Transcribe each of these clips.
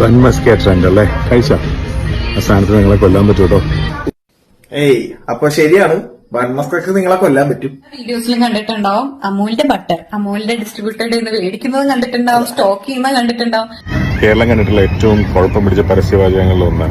ബൺമസ്കേ trend അല്ലേ? കഴിച്ച? ആ സ്ഥാനത്ത് നിങ്ങളെ കൊല്ലാൻ പറ്റൂട്ടോ? ഏയ് അപ്പൊ ശരിയാണ്. വൺമസ്കൊക്കെ നിങ്ങളെ കൊല്ലാൻ പറ്റും. വീഡിയോസിലും കണ്ടിട്ടുണ്ടാവും അമൂലിന്റെ ബട്ടർ അമൂലിന്റെ ഡിസ്ട്രിബ്യൂട്ടർ മേടിക്കുന്നതും കണ്ടിട്ടുണ്ടാവും സ്റ്റോക്ക് ചെയ്യുന്നത് കണ്ടിട്ടുണ്ടാവും. കേരളം കണ്ടിട്ടുള്ള ഏറ്റവും കുഴപ്പം പിടിച്ച പരസ്യവാചകങ്ങളിൽ ഒന്ന്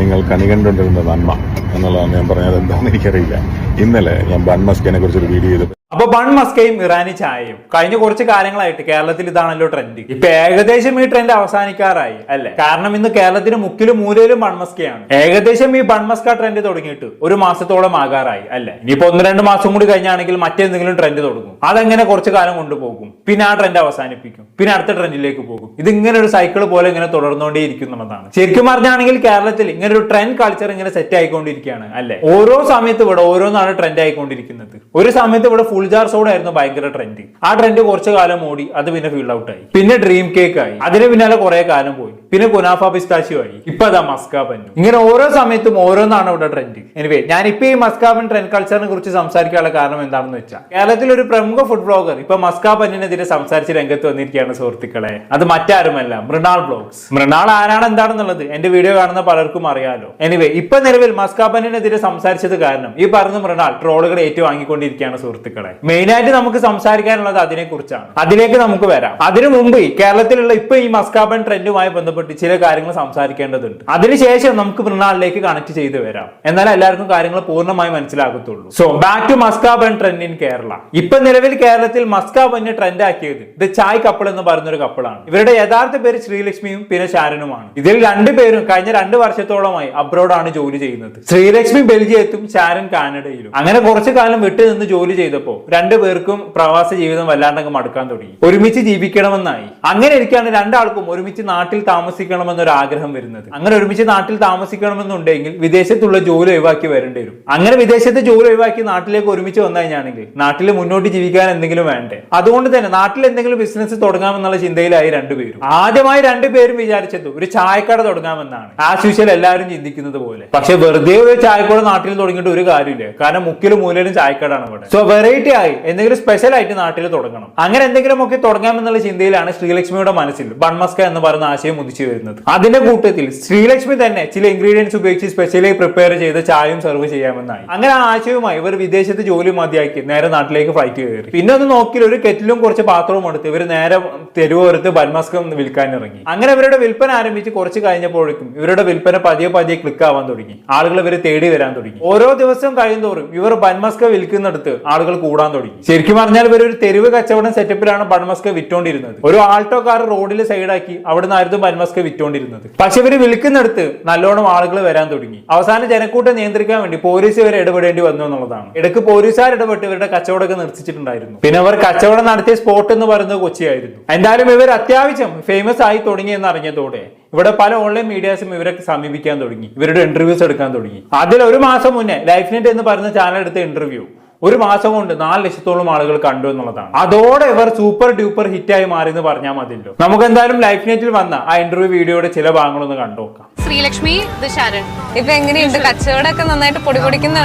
നിങ്ങൾ കണി കണ്ടുകൊണ്ടിരുന്ന നന്മ എന്നുള്ളതാണ് ഞാൻ പറഞ്ഞത് എന്താണെന്ന് എനിക്കറിയില്ല. ഇന്നലെ ഞാൻ ബൺമസ്കിനെ കുറിച്ചൊരു വീഡിയോ ചെയ്തു. അപ്പൊ ബൺ മസ്കയും ഇറാനി ചായയും കഴിഞ്ഞ കുറച്ച് കാലങ്ങളായിട്ട് കേരളത്തിൽ ഇതാണല്ലോ ട്രെൻഡ് ഇപ്പൊ ഏകദേശം ഈ ട്രെൻഡ് അവസാനിക്കാറായി അല്ലെ? കാരണം ഇന്ന് കേരളത്തിന് മുക്കിലും മൂലയിലും ബൺമസ്കയാണ് ഏകദേശം ഈ ബൺമസ്ക ട്രെൻഡ് തുടങ്ങിയിട്ട് ഒരു മാസത്തോളം ആകാറായി അല്ലെ? ഇനിയിപ്പോ ഒന്ന് രണ്ട് മാസം കൂടി കഴിഞ്ഞാണെങ്കിൽ മറ്റെന്തെങ്കിലും ട്രെൻഡ് തുടങ്ങും. അതെങ്ങനെ കുറച്ച് കാലം കൊണ്ടുപോകും? പിന്നെ ആ ട്രെൻഡ് അവസാനിപ്പിക്കും. പിന്നെ അടുത്ത ട്രെൻഡിലേക്ക് പോകും. ഇത് ഇങ്ങനെ ഒരു സൈക്കിൾ പോലെ ഇങ്ങനെ തുടർന്നുകൊണ്ടേയിരിക്കും എന്നുള്ളതാണ് ശരിക്കും പറഞ്ഞാണെങ്കിൽ കേരളത്തിൽ ഇങ്ങനെ ഒരു ട്രെൻഡ് കൾച്ചർ ഇങ്ങനെ സെറ്റ് ആയിക്കൊണ്ടിരിക്കുകയാണ് അല്ലെ? ഓരോ സമയത്ത് ഇവിടെ ഓരോന്നാണ് ട്രെൻഡ് ആയിക്കൊണ്ടിരിക്കുന്നത്. ഒരു സമയത്ത് ഇവിടെ ഫുൾ ജാർ സോഡ ആയിരുന്നു ഭയങ്കര ട്രെൻഡ് ആ ട്രെൻഡ് കുറച്ചു കാലം ഓടി അത് പിന്നെ ഫീൽഡ് ഔട്ട് ആയി. പിന്നെ ഡ്രീം കേക്ക് ആയി. അതിന് പിന്നാലെ കുറെ കാലം പോയി. പിന്നെ കുനാഫ പിസ്താച്ചിയോ ആയി. ഇപ്പൊ അതാ മസ്കാ പന്നു. ഇങ്ങനെ ഓരോ സമയത്തും ഓരോന്നാണ് ഇവിടെ ട്രെൻഡ് എനിവേ ഞാൻ ഇപ്പൊ ഈ മസ്കാബൻ ട്രെൻഡ് കൾച്ചറിനെ കുറിച്ച് സംസാരിക്കാനുള്ള കാരണം എന്താണെന്ന് വെച്ചാൽ കേരളത്തിൽ ഒരു പ്രമുഖ ഫുഡ് ബ്ലോഗർ ഇപ്പൊ മസ്കാ പന്നിനെതിരെ സംസാരിച്ച് രംഗത്ത് വന്നിരിക്കുകയാണ് സുഹൃത്തുക്കളെ. അത് മറ്റാരുമല്ല മൃണാൾ ബ്ലോഗ്സ് മൃണാൾ ആരാണ് എന്താണെന്നുള്ളത് എന്റെ വീഡിയോ കാണുന്ന പലർക്കും അറിയാലോ. എനിവേ ഇപ്പൊ നിലവിൽ മസ്കാ പന്നിനെതിരെ സംസാരിച്ചത് കാരണം ഈ പറഞ്ഞ മൃണാൾ ട്രോളുകൾ ഏറ്റുവാങ്ങിക്കൊണ്ടിരിക്കുകയാണ് സുഹൃത്തുക്കളെ. മെയിനായിട്ട് നമുക്ക് സംസാരിക്കാനുള്ളത് അതിനെ കുറിച്ചാണ് അതിലേക്ക് നമുക്ക് വരാം. അതിനു മുമ്പ് കേരളത്തിലുള്ള ഇപ്പൊ ഈ മസ്കാബൻ ട്രെൻഡുമായി ബന്ധപ്പെട്ട് ചില കാര്യങ്ങൾ സംസാരിക്കേണ്ടതുണ്ട്. അതിനുശേഷം നമുക്ക് മൃണാളിലേക്ക് കണക്ട് ചെയ്ത് വരാം. എന്നാൽ എല്ലാവർക്കും കാര്യങ്ങൾ പൂർണമായി മനസ്സിലാകത്തുള്ളൂ. So back to maska bun trend in Kerala. ഇപ്പൊ നിലവിൽ കേരളത്തിൽ മസ്കാബന് ട്രെൻഡ് ആക്കിയത് ഇത് ചായ് കപ്പിൾ എന്ന് പറയുന്ന ഒരു കപ്പിളാണ്. ഇവരുടെ യഥാർത്ഥ പേര് ശ്രീലക്ഷ്മിയും പിന്നെ ശാരനുമാണ് ഇതിൽ രണ്ടുപേരും കഴിഞ്ഞ രണ്ട് വർഷത്തോളമായി അബ്രോഡാണ് ജോലി ചെയ്യുന്നത്. ശ്രീലക്ഷ്മി ബെൽജിയത്തും ശാരൻ കാനഡയിലും. അങ്ങനെ കുറച്ചു കാലം വിട്ടു നിന്ന് ജോലി ചെയ്തപ്പോ രണ്ടുപേർക്കും പ്രവാസ ജീവിതം വല്ലാണ്ടങ്ങ് മടുക്കാൻ തുടങ്ങി. ഒരുമിച്ച് ജീവിക്കണമെന്നായി. അങ്ങനെ ഇരിക്കാണ് രണ്ടാൾക്കും ഒരുമിച്ച് നാട്ടിൽ താമസിക്കണമെന്നൊരു ആഗ്രഹം വരുന്നത്. അങ്ങനെ ഒരുമിച്ച് നാട്ടിൽ താമസിക്കണമെന്നുണ്ടെങ്കിൽ വിദേശത്തുള്ള ജോലി ഒഴിവാക്കി വരേണ്ടി വരും. അങ്ങനെ വിദേശത്ത് ജോലി ഒഴിവാക്കി നാട്ടിലേക്ക് ഒരുമിച്ച് വന്നു കഴിഞ്ഞാണെങ്കിൽ നാട്ടിൽ മുന്നോട്ട് ജീവിക്കാൻ എന്തെങ്കിലും വേണ്ടേ? അതുകൊണ്ട് തന്നെ നാട്ടിൽ എന്തെങ്കിലും ബിസിനസ് തുടങ്ങാമെന്നുള്ള ചിന്തയിലായി രണ്ടുപേരും ആദ്യമായി രണ്ടുപേരും വിചാരിച്ചത് ഒരു ചായക്കട തുടങ്ങാമെന്നാണ്. ആസ് യൂഷ്വൽ എല്ലാവരും ചിന്തിക്കുന്നത് പോലെ. പക്ഷെ വെറുതെ ഒരു ചായക്കട നാട്ടിൽ തുടങ്ങിയിട്ട് ഒരു കാര്യമില്ല. കാരണം മുക്കിലും മൂലയിലും ചായക്കടാണ് ഇവിടെ. സോ വെറൈറ്റി ആയി എന്തെങ്കിലും സ്പെഷ്യൽ ആയിട്ട് നാട്ടിൽ തുടങ്ങണം. അങ്ങനെ എന്തെങ്കിലും ഒക്കെ തുടങ്ങാമെന്നുള്ള ചിന്തയിലാണ് ശ്രീലക്ഷ്മിയുടെ മനസ്സിൽ ബൺമസ്ക എന്ന് പറയുന്ന ആശയം ഉദിച്ചു വരുന്നത്. അതിന്റെ കൂട്ടത്തിൽ ശ്രീലക്ഷ്മി തന്നെ ചില ഇൻഗ്രീഡിയൻസ് ഉപയോഗിച്ച് സ്പെഷ്യലി പ്രിപ്പയർ ചെയ്ത ചായയും സെർവ് ചെയ്യാമെന്നായി. അങ്ങനെ ആ ആശയവുമായി ഇവർ വിദേശത്ത് ജോലി മതിയാക്കി നേരെ നാട്ടിലേക്ക് ഫ്ലൈറ്റ് കയറി. പിന്നെ ഒന്ന് നോക്കി ഒരു കെറ്റിലും കുറച്ച് പാത്രവും എടുത്ത് ഇവർ നേരെ തെരുവോരത്ത് ബൺമസ്കം വിൽക്കാൻ ഇറങ്ങി. അങ്ങനെ ഇവരുടെ വിൽപ്പന ആരംഭിച്ച് കുറച്ച് കഴിഞ്ഞപ്പോഴേക്കും ഇവരുടെ വിൽപ്പന പതിയെ പതിയെ ക്ലിക്ക് ആവാൻ തുടങ്ങി. ആളുകൾ ഇവരെ തേടി വരാൻ തുടങ്ങി. ഓരോ ദിവസം കഴിയുന്തോറും ഇവർ ബൺമസ്ക വിൽക്കുന്നിടത്ത് ആളുകൾ കൂടാൻ തുടങ്ങി. ശരിക്കും പറഞ്ഞാൽ ഇവർ ഒരു തെരുവ് കച്ചവടം സെറ്റപ്പിലാണ് ബൺമസ്ക വിറ്റോണ്ടിരുന്നത്. ഒരു ആൾട്ടോ കാർ റോഡിൽ സൈഡാക്കി അവിടെ നിന്നായിരുന്നു ബൺമസ്ക വിറ്റോണ്ടിരുന്നത്. പക്ഷെ ഇവർ വിൽക്കുന്നിടത്ത് നല്ലോണം ആളുകൾ വരാൻ തുടങ്ങി. അവസാനം ജനക്കൂട്ടം നിയന്ത്രിക്കാൻ വേണ്ടി പോലീസ് ഇവരെ ഇടപെടേണ്ടി വന്നു എന്നുള്ളതാണ്. ഇടയ്ക്ക് പോലീസുകാർ ഇടപെട്ട് ഇവരുടെ കച്ചവടമൊക്കെ നിർത്തിച്ചിട്ടുണ്ടായിരുന്നു. പിന്നെ അവർ കച്ചവടം നടത്തിയ സ്പോട്ട് എന്ന് പറയുന്നത് കൊച്ചിയായിരുന്നു. എന്തായാലും ഇവർ അത്യാവശ്യം ഫേമസ് ആയി തുടങ്ങി എന്ന് അറിഞ്ഞതോടെ ഇവിടെ പല ഓൺലൈൻ മീഡിയാസും ഇവരെ സമീപിക്കാൻ തുടങ്ങി. ഇവരുടെ ഇന്റർവ്യൂസ് എടുക്കാൻ തുടങ്ങി. അതിൽ ഒരു മാസം മുന്നേ ലൈഫ് നെറ്റ് എന്ന് പറയുന്ന ചാനൽ എടുത്ത ഇന്റർവ്യൂ ഒരു മാസം കൊണ്ട് നാല് ലക്ഷത്തോളം ആളുകൾ കണ്ടു എന്നുള്ളതാണ്. അതോടെ ഇവർ സൂപ്പർ ഡ്യൂപ്പർ ഹിറ്റായി മാറി എന്ന് പറഞ്ഞാൽ മതിയല്ലോ. നമുക്ക് എന്തായാലും ലൈഫ് നെറ്റിൽ വന്ന ആ ഇന്റർവ്യൂ വീഡിയോയുടെ ചില ഭാഗങ്ങളൊന്ന് കണ്ടു നോക്കാം. ശ്രീലക്ഷ്മി ഇത് ശരൺ ഇപ്പൊ എങ്ങനെയുണ്ട്? കച്ചവടമൊക്കെ നന്നായിട്ട് പൊടി പൊടിക്കുന്ന.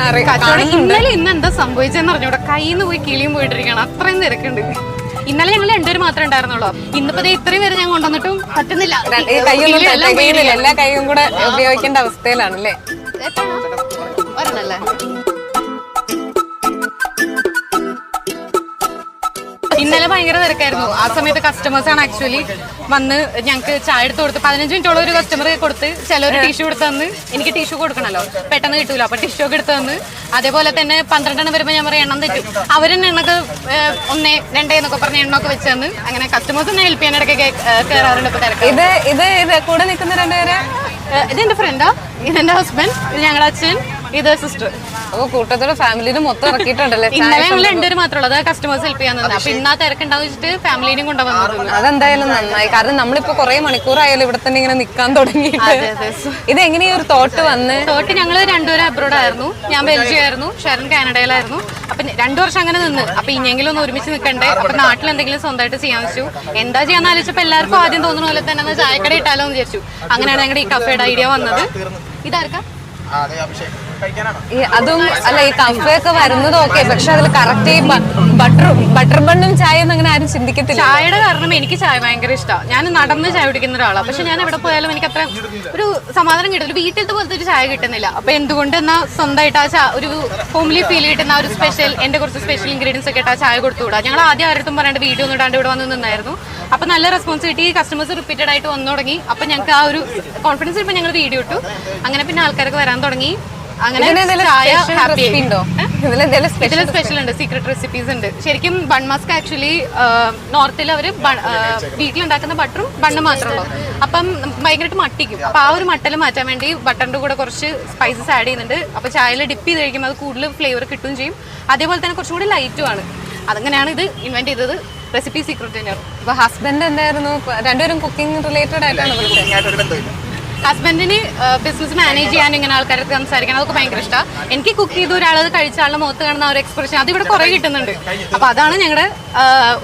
ഇന്നലെ ഇന്ന് എന്താ സംഭവിച്ചെന്ന് അറിഞ്ഞൂടെ. കയ്യിൽ നിന്ന് പോയി കിളിയും പോയിട്ടിരിക്കണം അത്രയും തിരക്കുണ്ട്. ഇന്നലെ ഞങ്ങൾ രണ്ടുപേരും മാത്രമേ ഉണ്ടായിരുന്നുള്ളൂ. ഇന്നിപ്പോ ദേ ഇത്രയും പേര് ഞാൻ കൊണ്ടുവന്നിട്ടും പറ്റുന്നില്ല. എല്ലാം കൈയും കൂടെ ഉപയോഗിക്കേണ്ട അവസ്ഥയിലാണല്ലേ? ഒരെണ്ണല്ലേ? ഇന്നലെ ഭയങ്കര തിരക്കായിരുന്നു. ആ സമയത്ത് കസ്റ്റമേഴ്സ് ആണ് ആക്ച്വലി വന്ന് ഞങ്ങൾക്ക് ചായ എടുത്ത് കൊടുത്ത് പതിനഞ്ച് മിനിറ്റോളം ഒരു കസ്റ്റമർ കൊടുത്ത് ചിലർ ടിഷ്യൂ എടുത്ത് തന്ന്. എനിക്ക് ടിഷ്യൂ കൊടുക്കണല്ലോ. പെട്ടെന്ന് കിട്ടൂല. അപ്പൊ ടിഷ്യൂ ഒക്കെ എടുത്ത് തന്ന്. അതേപോലെ തന്നെ പന്ത്രണ്ടെണ്ണം വരുമ്പോൾ ഞാൻ പറയാം എണ്ണം തെറ്റും. അവരെന്നെ എണ്ണക്ക് ഒന്നേ രണ്ടേ എന്നൊക്കെ പറഞ്ഞ എണ്ണൊക്കെ വെച്ച് തന്ന്. അങ്ങനെ കസ്റ്റമേഴ്സ് എന്നെ ഹെൽപ്പ് ചെയ്യാൻ ഇടയ്ക്ക് കയറാറുണ്ട് ഇപ്പൊ തിരക്ക്. ഇത് ഇത് എന്റെ കൂടെ നിൽക്കുന്ന രണ്ടുപേരെ? ഏഹ്, ഇതെന്റെ ഫ്രണ്ടാ ഇതെന്റെ ഹസ്ബൻഡ് ഇത് ഞങ്ങളുടെ അച്ഛൻ. ഇത് സിസ്റ്റർ അപ്പൊ കൂട്ടത്തോടെ ഫാമിലിന് മൊത്തം ഇറക്കിയിട്ടുണ്ടല്ലേ? ഇന്നലെ ഞങ്ങൾ രണ്ടുപേരും മാത്രമുള്ളത് കസ്റ്റമേഴ്സ് ഹെൽപ്പ് ചെയ്യാൻ തന്നെ അപ്പൊ ഇന്നാ തിരക്കുണ്ടാവും വെച്ചിട്ട് ഫാമിലിനും കൊണ്ടുവന്നു അതെന്തായാലും നന്നായി. കാരണം നമ്മളിപ്പോ കുറെ മണിക്കൂറായാലും ഇവിടെ തന്നെ ഇങ്ങനെ നിക്കാൻ തുടങ്ങി. ഇത് എങ്ങനെയാ ഒരു തോട്ട് വന്ന്? തോട്ട് ഞങ്ങൾ രണ്ടുപേരും അബ്രോഡ് ആയിരുന്നു. ഞാൻ ബെൽജിയം ആയിരുന്നു ഷെറൻ കാനഡയിലായിരുന്നു. അപ്പൊ രണ്ടു വർഷം അങ്ങനെ നിന്ന്. അപ്പൊ ഇനിയെങ്കിലും ഒന്ന് ഒരുമിച്ച് നിൽക്കണ്ടേ അപ്പൊ നാട്ടിൽ എന്തെങ്കിലും സ്വന്തമായിട്ട് ചെയ്യാൻ വെച്ചു. എന്താ ചെയ്യാന്ന് ആലോചിച്ചപ്പോ എല്ലാവർക്കും ആദ്യം തോന്നുന്ന പോലെ തന്നെ ഒന്ന് ചായക്കട ഇട്ടാലോ എന്ന് വിചാരിച്ചു. അങ്ങനെയാണ് ഞങ്ങളുടെ ഈ കഫേയുടെ ഐഡിയ വന്നത്. ഇതാർക്കാ? ഈ അതും അല്ല ഈ കഫയൊക്കെ വരുന്നത് ഓക്കെ പക്ഷെ അതിൽ കറക്റ്റ് ഈ ബട്ടർ ബട്ടർ ബണ്ണും ചായയും അങ്ങനെ ആരും ചിന്തിക്കത്തില്ല. ചായയുടെ കാരണം എനിക്ക് ചായ ഭയങ്കര ഇഷ്ടമാണ് ഞാൻ നടന്ന് ചായ കുടിക്കുന്ന ഒരാളാണ് പക്ഷെ ഞാൻ എവിടെ പോയാലും എനിക്ക് അത്ര ഒരു സമാധാനം കിട്ടില്ല. വീട്ടിലത്തെ പോലത്തെ ഒരു ചായ കിട്ടുന്നില്ല. അപ്പൊ എന്തുകൊണ്ട് എന്നാ സ്വന്തമായിട്ട് ആ ചാ ഒരു ഹോംലി ഫീൽ കിട്ടുന്ന ഒരു സ്പെഷ്യൽ എന്റെ കുറച്ച് സ്പെഷ്യൽ ഇൻഗ്രീഡിയൻസ് ഒക്കെ ഇട്ട് ആ ചായ കൊടുത്തുകൂടാ ഞങ്ങൾ ആദ്യം ആരുടെ പറയേണ്ട വീഡിയോ ഒന്നും ഇടാണ്ട് ഇവിടെ വന്ന് നിന്നായിരുന്നു. അപ്പൊ നല്ല റെസ്പോൺസ് കിട്ടി. കസ്റ്റമേഴ്സ് റിപ്പീറ്റഡ് ആയിട്ട് വന്നു തുടങ്ങി. അപ്പൊ ഞങ്ങൾക്ക് ആ ഒരു കോൺഫിഡൻസ് ഇപ്പൊ ഞങ്ങൾ വീഡിയോ ഇട്ടു. അങ്ങനെ പിന്നെ ആൾക്കാരൊക്കെ വരാൻ തുടങ്ങി. അങ്ങനെ സ്പെഷ്യൽ ഉണ്ട്? സീക്രട്ട് റെസിപ്പീസ് ഉണ്ട്. ശരിക്കും ബൺ മാസ്ക് ആക്ച്വലി നോർത്തിൽ അവർ വീട്ടിലുണ്ടാക്കുന്ന ബട്ടറും ബണ്ണും മാത്രമേ ഉള്ളൂ. അപ്പം ഭയങ്കരമായിട്ട് മട്ടിക്കും. അപ്പൊ ആ ഒരു മട്ടൽ മാറ്റാൻ വേണ്ടി ബട്ടറിന്റെ കൂടെ കുറച്ച് സ്പൈസസ് ആഡ് ചെയ്യുന്നുണ്ട്. അപ്പൊ ചായയിൽ ഡിപ്പ് ചെയ്ത് കഴിക്കുമ്പോൾ അത് കൂടുതൽ ഫ്ലേവർ കിട്ടുകയും ചെയ്യും. അതേപോലെ തന്നെ കുറച്ചും കൂടി ലൈറ്റും ആണ്. അതങ്ങനെയാണ് ഇത് ഇൻവെന്റ് ചെയ്തത്. റെസിപ്പി സീക്രട്ട് തന്നെയാണ്. അപ്പൊ ഹസ്ബൻഡ് എന്തായിരുന്നു? രണ്ടുപേരും കുക്കിംഗ് റിലേറ്റഡ് ആയിട്ടാണ് വിളിച്ചത്? ഹസ്ബൻഡിന് ബിസിനസ് മാനേജ് ചെയ്യാൻ ഇങ്ങനെ ആൾക്കാരൊക്കെ സംസാരിക്കണം അതൊക്കെ ഭയങ്കര ഇഷ്ടമാണ് എനിക്ക് കുക്ക് ചെയ്ത് ഒരാളത് കഴിച്ച ആളുടെ മുഖത്ത് കാണുന്ന ഒരു എക്സ്പ്രഷൻ അത് ഇവിടെ കുറെ കിട്ടുന്നുണ്ട്. അപ്പൊ അതാണ് ഞങ്ങളുടെ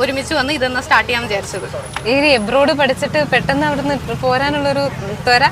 ഒരുമിച്ച് വന്ന് ഇതൊന്ന് സ്റ്റാർട്ട് ചെയ്യാൻ വിചാരിച്ചത്. ഈ എബ്രോഡ് പഠിച്ചിട്ട് പെട്ടെന്ന് അവിടുന്ന് പോരാനുള്ളൊരു ത്വര?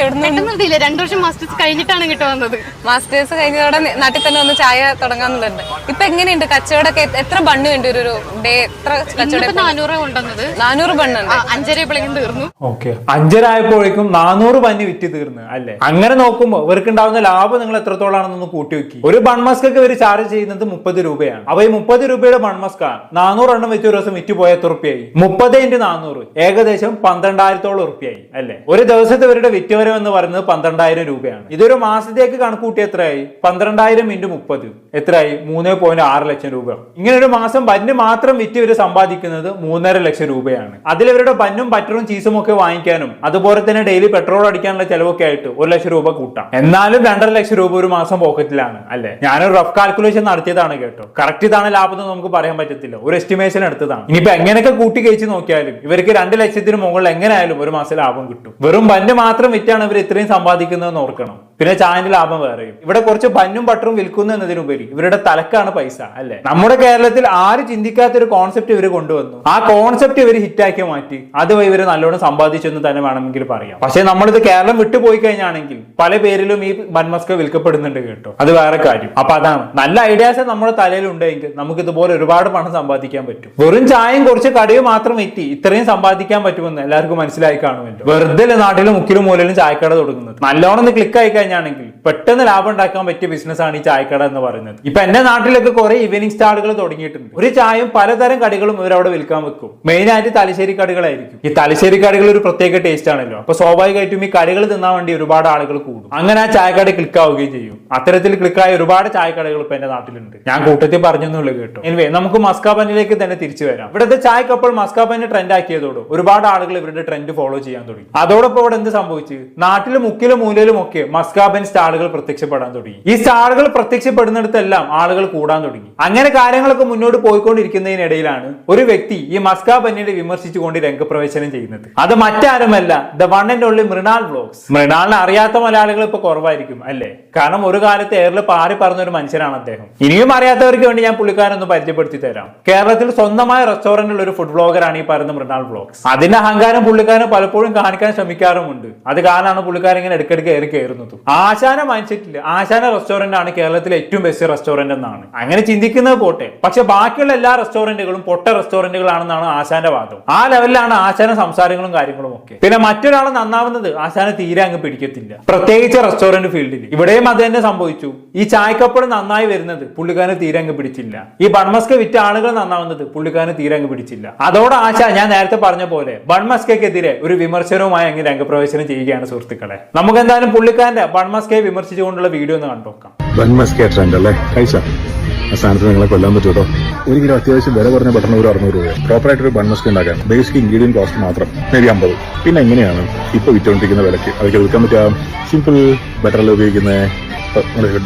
എവിടുന്ന്? പെട്ടെന്ന് രണ്ടു വർഷം മാസ്റ്റേഴ്സ് കഴിഞ്ഞിട്ടാണ് ഇങ്ങോട്ട് വന്നത്. മാസ്റ്റേഴ്സ് കഴിഞ്ഞതോടെ നാട്ടിൽ തന്നെ ഒന്ന് ചായ തുടങ്ങാന്നുണ്ട് ഇപ്പൊ എങ്ങനെയുണ്ട്? കച്ചവടമൊക്കെ എത്ര ബണ്ണ് ഉണ്ട് ഒരു ഡേ എത്ര കച്ചവടം നാനൂറ് കൊണ്ടുവന്നത്. നാനൂറ് ബണ്ണുണ്ട്. ആ, അഞ്ചര എപ്പോഴെങ്കിലും തീർന്നു. ഓക്കെ. അഞ്ചരായപ്പോഴേക്കും നാനൂറ് പന്നി വിറ്റ് തീർന്നു അല്ലേ? അങ്ങനെ നോക്കുമ്പോൾ ഇവർക്ക് ഉണ്ടാവുന്ന ലാഭം നിങ്ങൾ എത്രത്തോളാണെന്നൊന്ന് കൂട്ടി വെക്കി ഒരു ബൺമസ്ക് ഒക്കെ ഇവർ ചാർജ് ചെയ്യുന്നത് മുപ്പത് രൂപയാണ്. അപ്പൊ ഈ മുപ്പത് രൂപയുടെ ബൺമസ്ക നാനൂറ് എണ്ണം വെച്ച് ഒരു ദിവസം വിറ്റ് പോയ എത്ര റുപ്യായി മുപ്പത് ഇന്റു നാനൂറ് ഏകദേശം പന്ത്രണ്ടായിരത്തോളം റുപ്യായി അല്ലേ? ഒരു ദിവസത്തെ ഇവരുടെ വിറ്റുവരവ് എന്ന് പറയുന്നത് പന്ത്രണ്ടായിരം രൂപയാണ്. ഇതൊരു മാസത്തേക്ക് കണക്കൂട്ടി എത്രയായി? പന്ത്രണ്ടായിരം ഇന്റു മുപ്പത്. എത്രയായി? മൂന്ന് പോയിന്റ് ആറ് ലക്ഷം രൂപ. ഇങ്ങനെ ഒരു മാസം ബന്ന് മാത്രം വിറ്റ് ഇവർ സമ്പാദിക്കുന്നത് മൂന്നര ലക്ഷം രൂപയാണ്. അതിൽ ഇവരുടെ ബന്നും പറ്ററും ചീസും ഒക്കെ വാങ്ങിക്കാനും അതുപോലെ തന്നെ ഡെയിലി പെട്രോൾ അടിക്കാനുള്ള ചെലവൊക്കെ ആയിട്ട് ഒരു ലക്ഷം രൂപ കൂട്ടാം. എന്നാലും രണ്ടര ലക്ഷം രൂപ ഒരു മാസം പോക്കറ്റിലാണ് അല്ലെ? ഞാനൊരു റഫ് കാൽക്കുലേഷൻ നടത്തിയതാണ് കേട്ടോ. കറക്റ്റ് ഇതാണ് ലാഭം നമുക്ക് പറയാൻ പറ്റത്തില്ല. ഒരു എസ്റ്റിമേഷൻ എടുത്തതാണ്. ഇനിയിപ്പോ എങ്ങനെയൊക്കെ കൂട്ടി കഴിച്ച് നോക്കിയാലും ഇവർക്ക് രണ്ട് ലക്ഷത്തിന് മുകളിൽ എങ്ങനെയായാലും ഒരു മാസം ലാഭം കിട്ടും. വെറും ബന്ന് മാത്രം വിറ്റാണ് ഇവർ ഇത്രയും സമ്പാദിക്കുന്നതെന്ന് ഓർക്കണം. പിന്നെ ചായന്റെ ലാഭം വേറെയും. ഇവിടെ കുറച്ച് ബന്നും ബട്ടറും വിൽക്കുന്നു എന്നതിനുപരി ഇവരുടെ തലക്കാണ് പൈസ അല്ലെ? നമ്മുടെ കേരളത്തിൽ ആര് ചിന്തിക്കാത്ത ഒരു കോൺസെപ്റ്റ് ഇവർ കൊണ്ടുവന്നു? ആ കോൺസെപ്റ്റ് ഇവർ ഹിറ്റാക്കി മാറ്റി. അതുവഴി ഇവർ നല്ലോണം സമ്പാദിച്ചു എന്ന് തന്നെ വേണമെങ്കിൽ പറയാം. പക്ഷെ നമ്മളിത് കേരളം വിട്ടുപോയി കഴിഞ്ഞാണെങ്കിൽ പല പേരിലും ഈ ബന്മസ്ക വിൽക്കപ്പെടുന്നുണ്ട് കേട്ടോ. അത് വേറെ കാര്യം. അപ്പൊ അതാണ്. നല്ല ഐഡിയാസ് നമ്മുടെ തലയിൽ ഉണ്ടെങ്കിൽ നമുക്ക് ഇതുപോലെ ഒരുപാട് പണം സമ്പാദിക്കാൻ പറ്റും. വെറും ചായയും കുറച്ച് കടയും മാത്രം എത്തി ഇത്രയും സമ്പാദിക്കാൻ പറ്റുമെന്ന് എല്ലാവർക്കും മനസ്സിലായി കാണുമല്ലോ. വെറുതെ നാട്ടിലും മുക്കിലും മൂലയിലും ചായക്കട തുടങ്ങുന്നത്? നല്ലോണം ക്ലിക്ക് ആയി കഴിഞ്ഞാണെങ്കിൽ പെട്ടെന്ന് ലാഭം ഉണ്ടാക്കാൻ പറ്റിയ ബിസിനസ് ആണ് ഈ ചായക്കട എന്ന് പറയുന്നത്. ഇപ്പൊ എന്റെ നാട്ടിലൊക്കെ കുറെ ഈവനിങ് സ്റ്റാളുകൾ തുടങ്ങിയിട്ടുണ്ട്. ഒരു ചായയും പലതരം കടികളും ഇവർ അവിടെ വിൽക്കാൻ വെക്കും. മെയിൻ ആയിട്ട് തലശ്ശേരി കടികളായിരിക്കും. ഈ തലശ്ശേരി കടികൾ ഒരു പ്രത്യേക ടേസ്റ്റ് ആണല്ലോ. അപ്പൊ സ്വാഭാവികമായിട്ടും ഈ കടികൾ തിന്നാൻ വേണ്ടി ഒരുപാട് ആളുകൾ കൂടും. അങ്ങനെ ആ ചായക്കട ക്ലിക്ക് ആവുകയും ചെയ്യും. അത്തരത്തിൽ ക്ലിക്കായ ഒരുപാട് ചായക്കടകൾ ഇപ്പൊ എന്റെ നാട്ടിലുണ്ട്. ഞാൻ കൂട്ടത്തിൽ പറഞ്ഞൊന്നുമില്ല കേട്ടോ. എനിവേ നമുക്ക് മസ്കാബനിലേക്ക് തന്നെ തിരിച്ചു വരാം. ഇവിടുത്തെ ചായക്കപ്പോൾ മസ്കാബനെ ട്രെൻഡ് ആക്കിയതോടും ഒരുപാട് ആളുകൾ ഇവരുടെ ട്രെൻഡ് ഫോളോ ചെയ്യാൻ തുടങ്ങി. അതോടൊപ്പം ഇവിടെ എന്ത് സംഭവിച്ചു? നാട്ടിലും മുക്കിലും മൂലയിലും ഒക്കെ മസ്കാബൻ സ്റ്റാളുകൾ പ്രത്യക്ഷപ്പെടാൻ തുടങ്ങി. ഈ സ്റ്റാളുകൾ പ്രത്യക്ഷപ്പെടുന്നിടത്തെല്ലാം ആളുകൾ കൂടാൻ തുടങ്ങി. അങ്ങനെ കാര്യങ്ങളൊക്കെ മുന്നോട്ട് പോയിക്കൊണ്ടിരിക്കുന്നതിനിടയിലാണ് ഒരു വ്യക്തി ഈ മസ്കാബന്നിനെ വിമർശിച്ചുകൊണ്ട് രംഗപ്രവേശനം ചെയ്യുന്നത്. അത് മറ്റാരുമല്ല the one and only Mrinal vlogs. മൃണാളിനെ അറിയാത്ത മലയാളികൾ ഇപ്പൊ കുറവായിരിക്കും അല്ലേ? കാരണം ഒരു കാലത്ത് എയറിൽ പാറി പറഞ്ഞ ഒരു മനുഷ്യനാണ് അദ്ദേഹം. ഇനിയും അറിയാത്തവർക്ക് വേണ്ടി ഞാൻ പുള്ളിക്കാരൊന്ന് പരിചയപ്പെടുത്തി തരാം. കേരളത്തിൽ സ്വന്തമായ റെസ്റ്റോറന്റിൽ ഒരു ഫുഡ് ബ്ലോഗറാണ് ഈ പറയുന്ന മൃണാൾ വ്ലോഗ്സ്. അതിന്റെ അഹങ്കാരം പുള്ളിക്കാരൻ പലപ്പോഴും കാണിക്കാൻ ശ്രമിക്കാറുമുണ്ട്. അത് കാരണമാണ് പുള്ളിക്കാരൻ ഇങ്ങനെ ഇടയ്ക്കിടയ്ക്ക് കയറി കയറുന്നത്. ആശാന മൈൻഡ്സെറ്റിൽ ആശാന റെസ്റ്റോറന്റ് ആണ് കേരളത്തിലെ ഏറ്റവും ബെസ്റ്റ് റെസ്റ്റോറന്റ് എന്നാണ്. അങ്ങനെ ചിന്തിക്കുന്നത് പോട്ടെ. പക്ഷെ ബാക്കിയുള്ള എല്ലാ റെസ്റ്റോറന്റുകളും പൊട്ട റെസ്റ്റോറന്റുകളാണെന്നാണ് ആശാന്റെ വാദം. ആ ലെവലിലാണ് ആശാന സംസാരങ്ങളും കാര്യങ്ങളും ഒക്കെ. പിന്നെ മറ്റൊരാൾ നന്നാവുന്നത് ആശാന തീരെ അങ്ങ് പിടിക്കത്തില്ല. പ്രത്യേകിച്ച് റെസ്റ്റോറന്റ് ഫീൽഡിൽ ഇവിടെയും അത് തന്നെ സംഭവിച്ചു. ഈ ചായക്കപ്പൾ നന്നായി വരുന്നത് പുള്ളിക്കാരന് തീരെ അങ്ങ് പിടിച്ചില്ല. ഈ ബൺമസ്ക വിറ്റ ആളുകൾ നന്നാവുന്നത് പുള്ളിക്കാരന് തീരെ അങ്ങ് പിടിച്ചില്ല. അതോടെ ആശ ഞാൻ നേരത്തെ പറഞ്ഞ പോലെ ബൺമസ്കെതിരെ ഒരു വിമർശനവുമായി അങ്ങ് രംഗപ്രവേശനം ചെയ്യുകയാണ് സുഹൃത്തുക്കളെ. നമുക്ക് എന്തായാലും പുള്ളിക്കാരന്റെ ബൺമസ്കയെ വിമർശിച്ചുകൊണ്ടുള്ള വീഡിയോ ഒന്ന് കണ്ടോക്കാം ബൺമസ്കേ ട്രെൻഡ് അല്ലേ? കഴിച്ച ആ സ്ഥാനത്ത് നിങ്ങളെ കൊല്ലാൻ പറ്റും കേട്ടോ. ഒരു കിലോ അത്യാവശ്യം വില കുറഞ്ഞ പെട്ടെന്ന് ഒരു അറുന്നൂറ് രൂപ പ്രോപ്പറായിട്ട് ഒരു ബൺമസ്ക് ഉണ്ടാക്കാൻ ബേസിക് ഇൻഗ്രീഡിയൻ കോസ്റ്റ് മാത്രം മേ ബി അമ്പത്. പിന്നെ എങ്ങനെയാണ് ഇപ്പൊ വിറ്റുകൊണ്ടിരിക്കുന്ന വിലക്ക് അതൊക്കെ വിൽക്കാൻ പറ്റുക സിമ്പിൾ ബട്ടറിൽ ഉപയോഗിക്കുന്ന?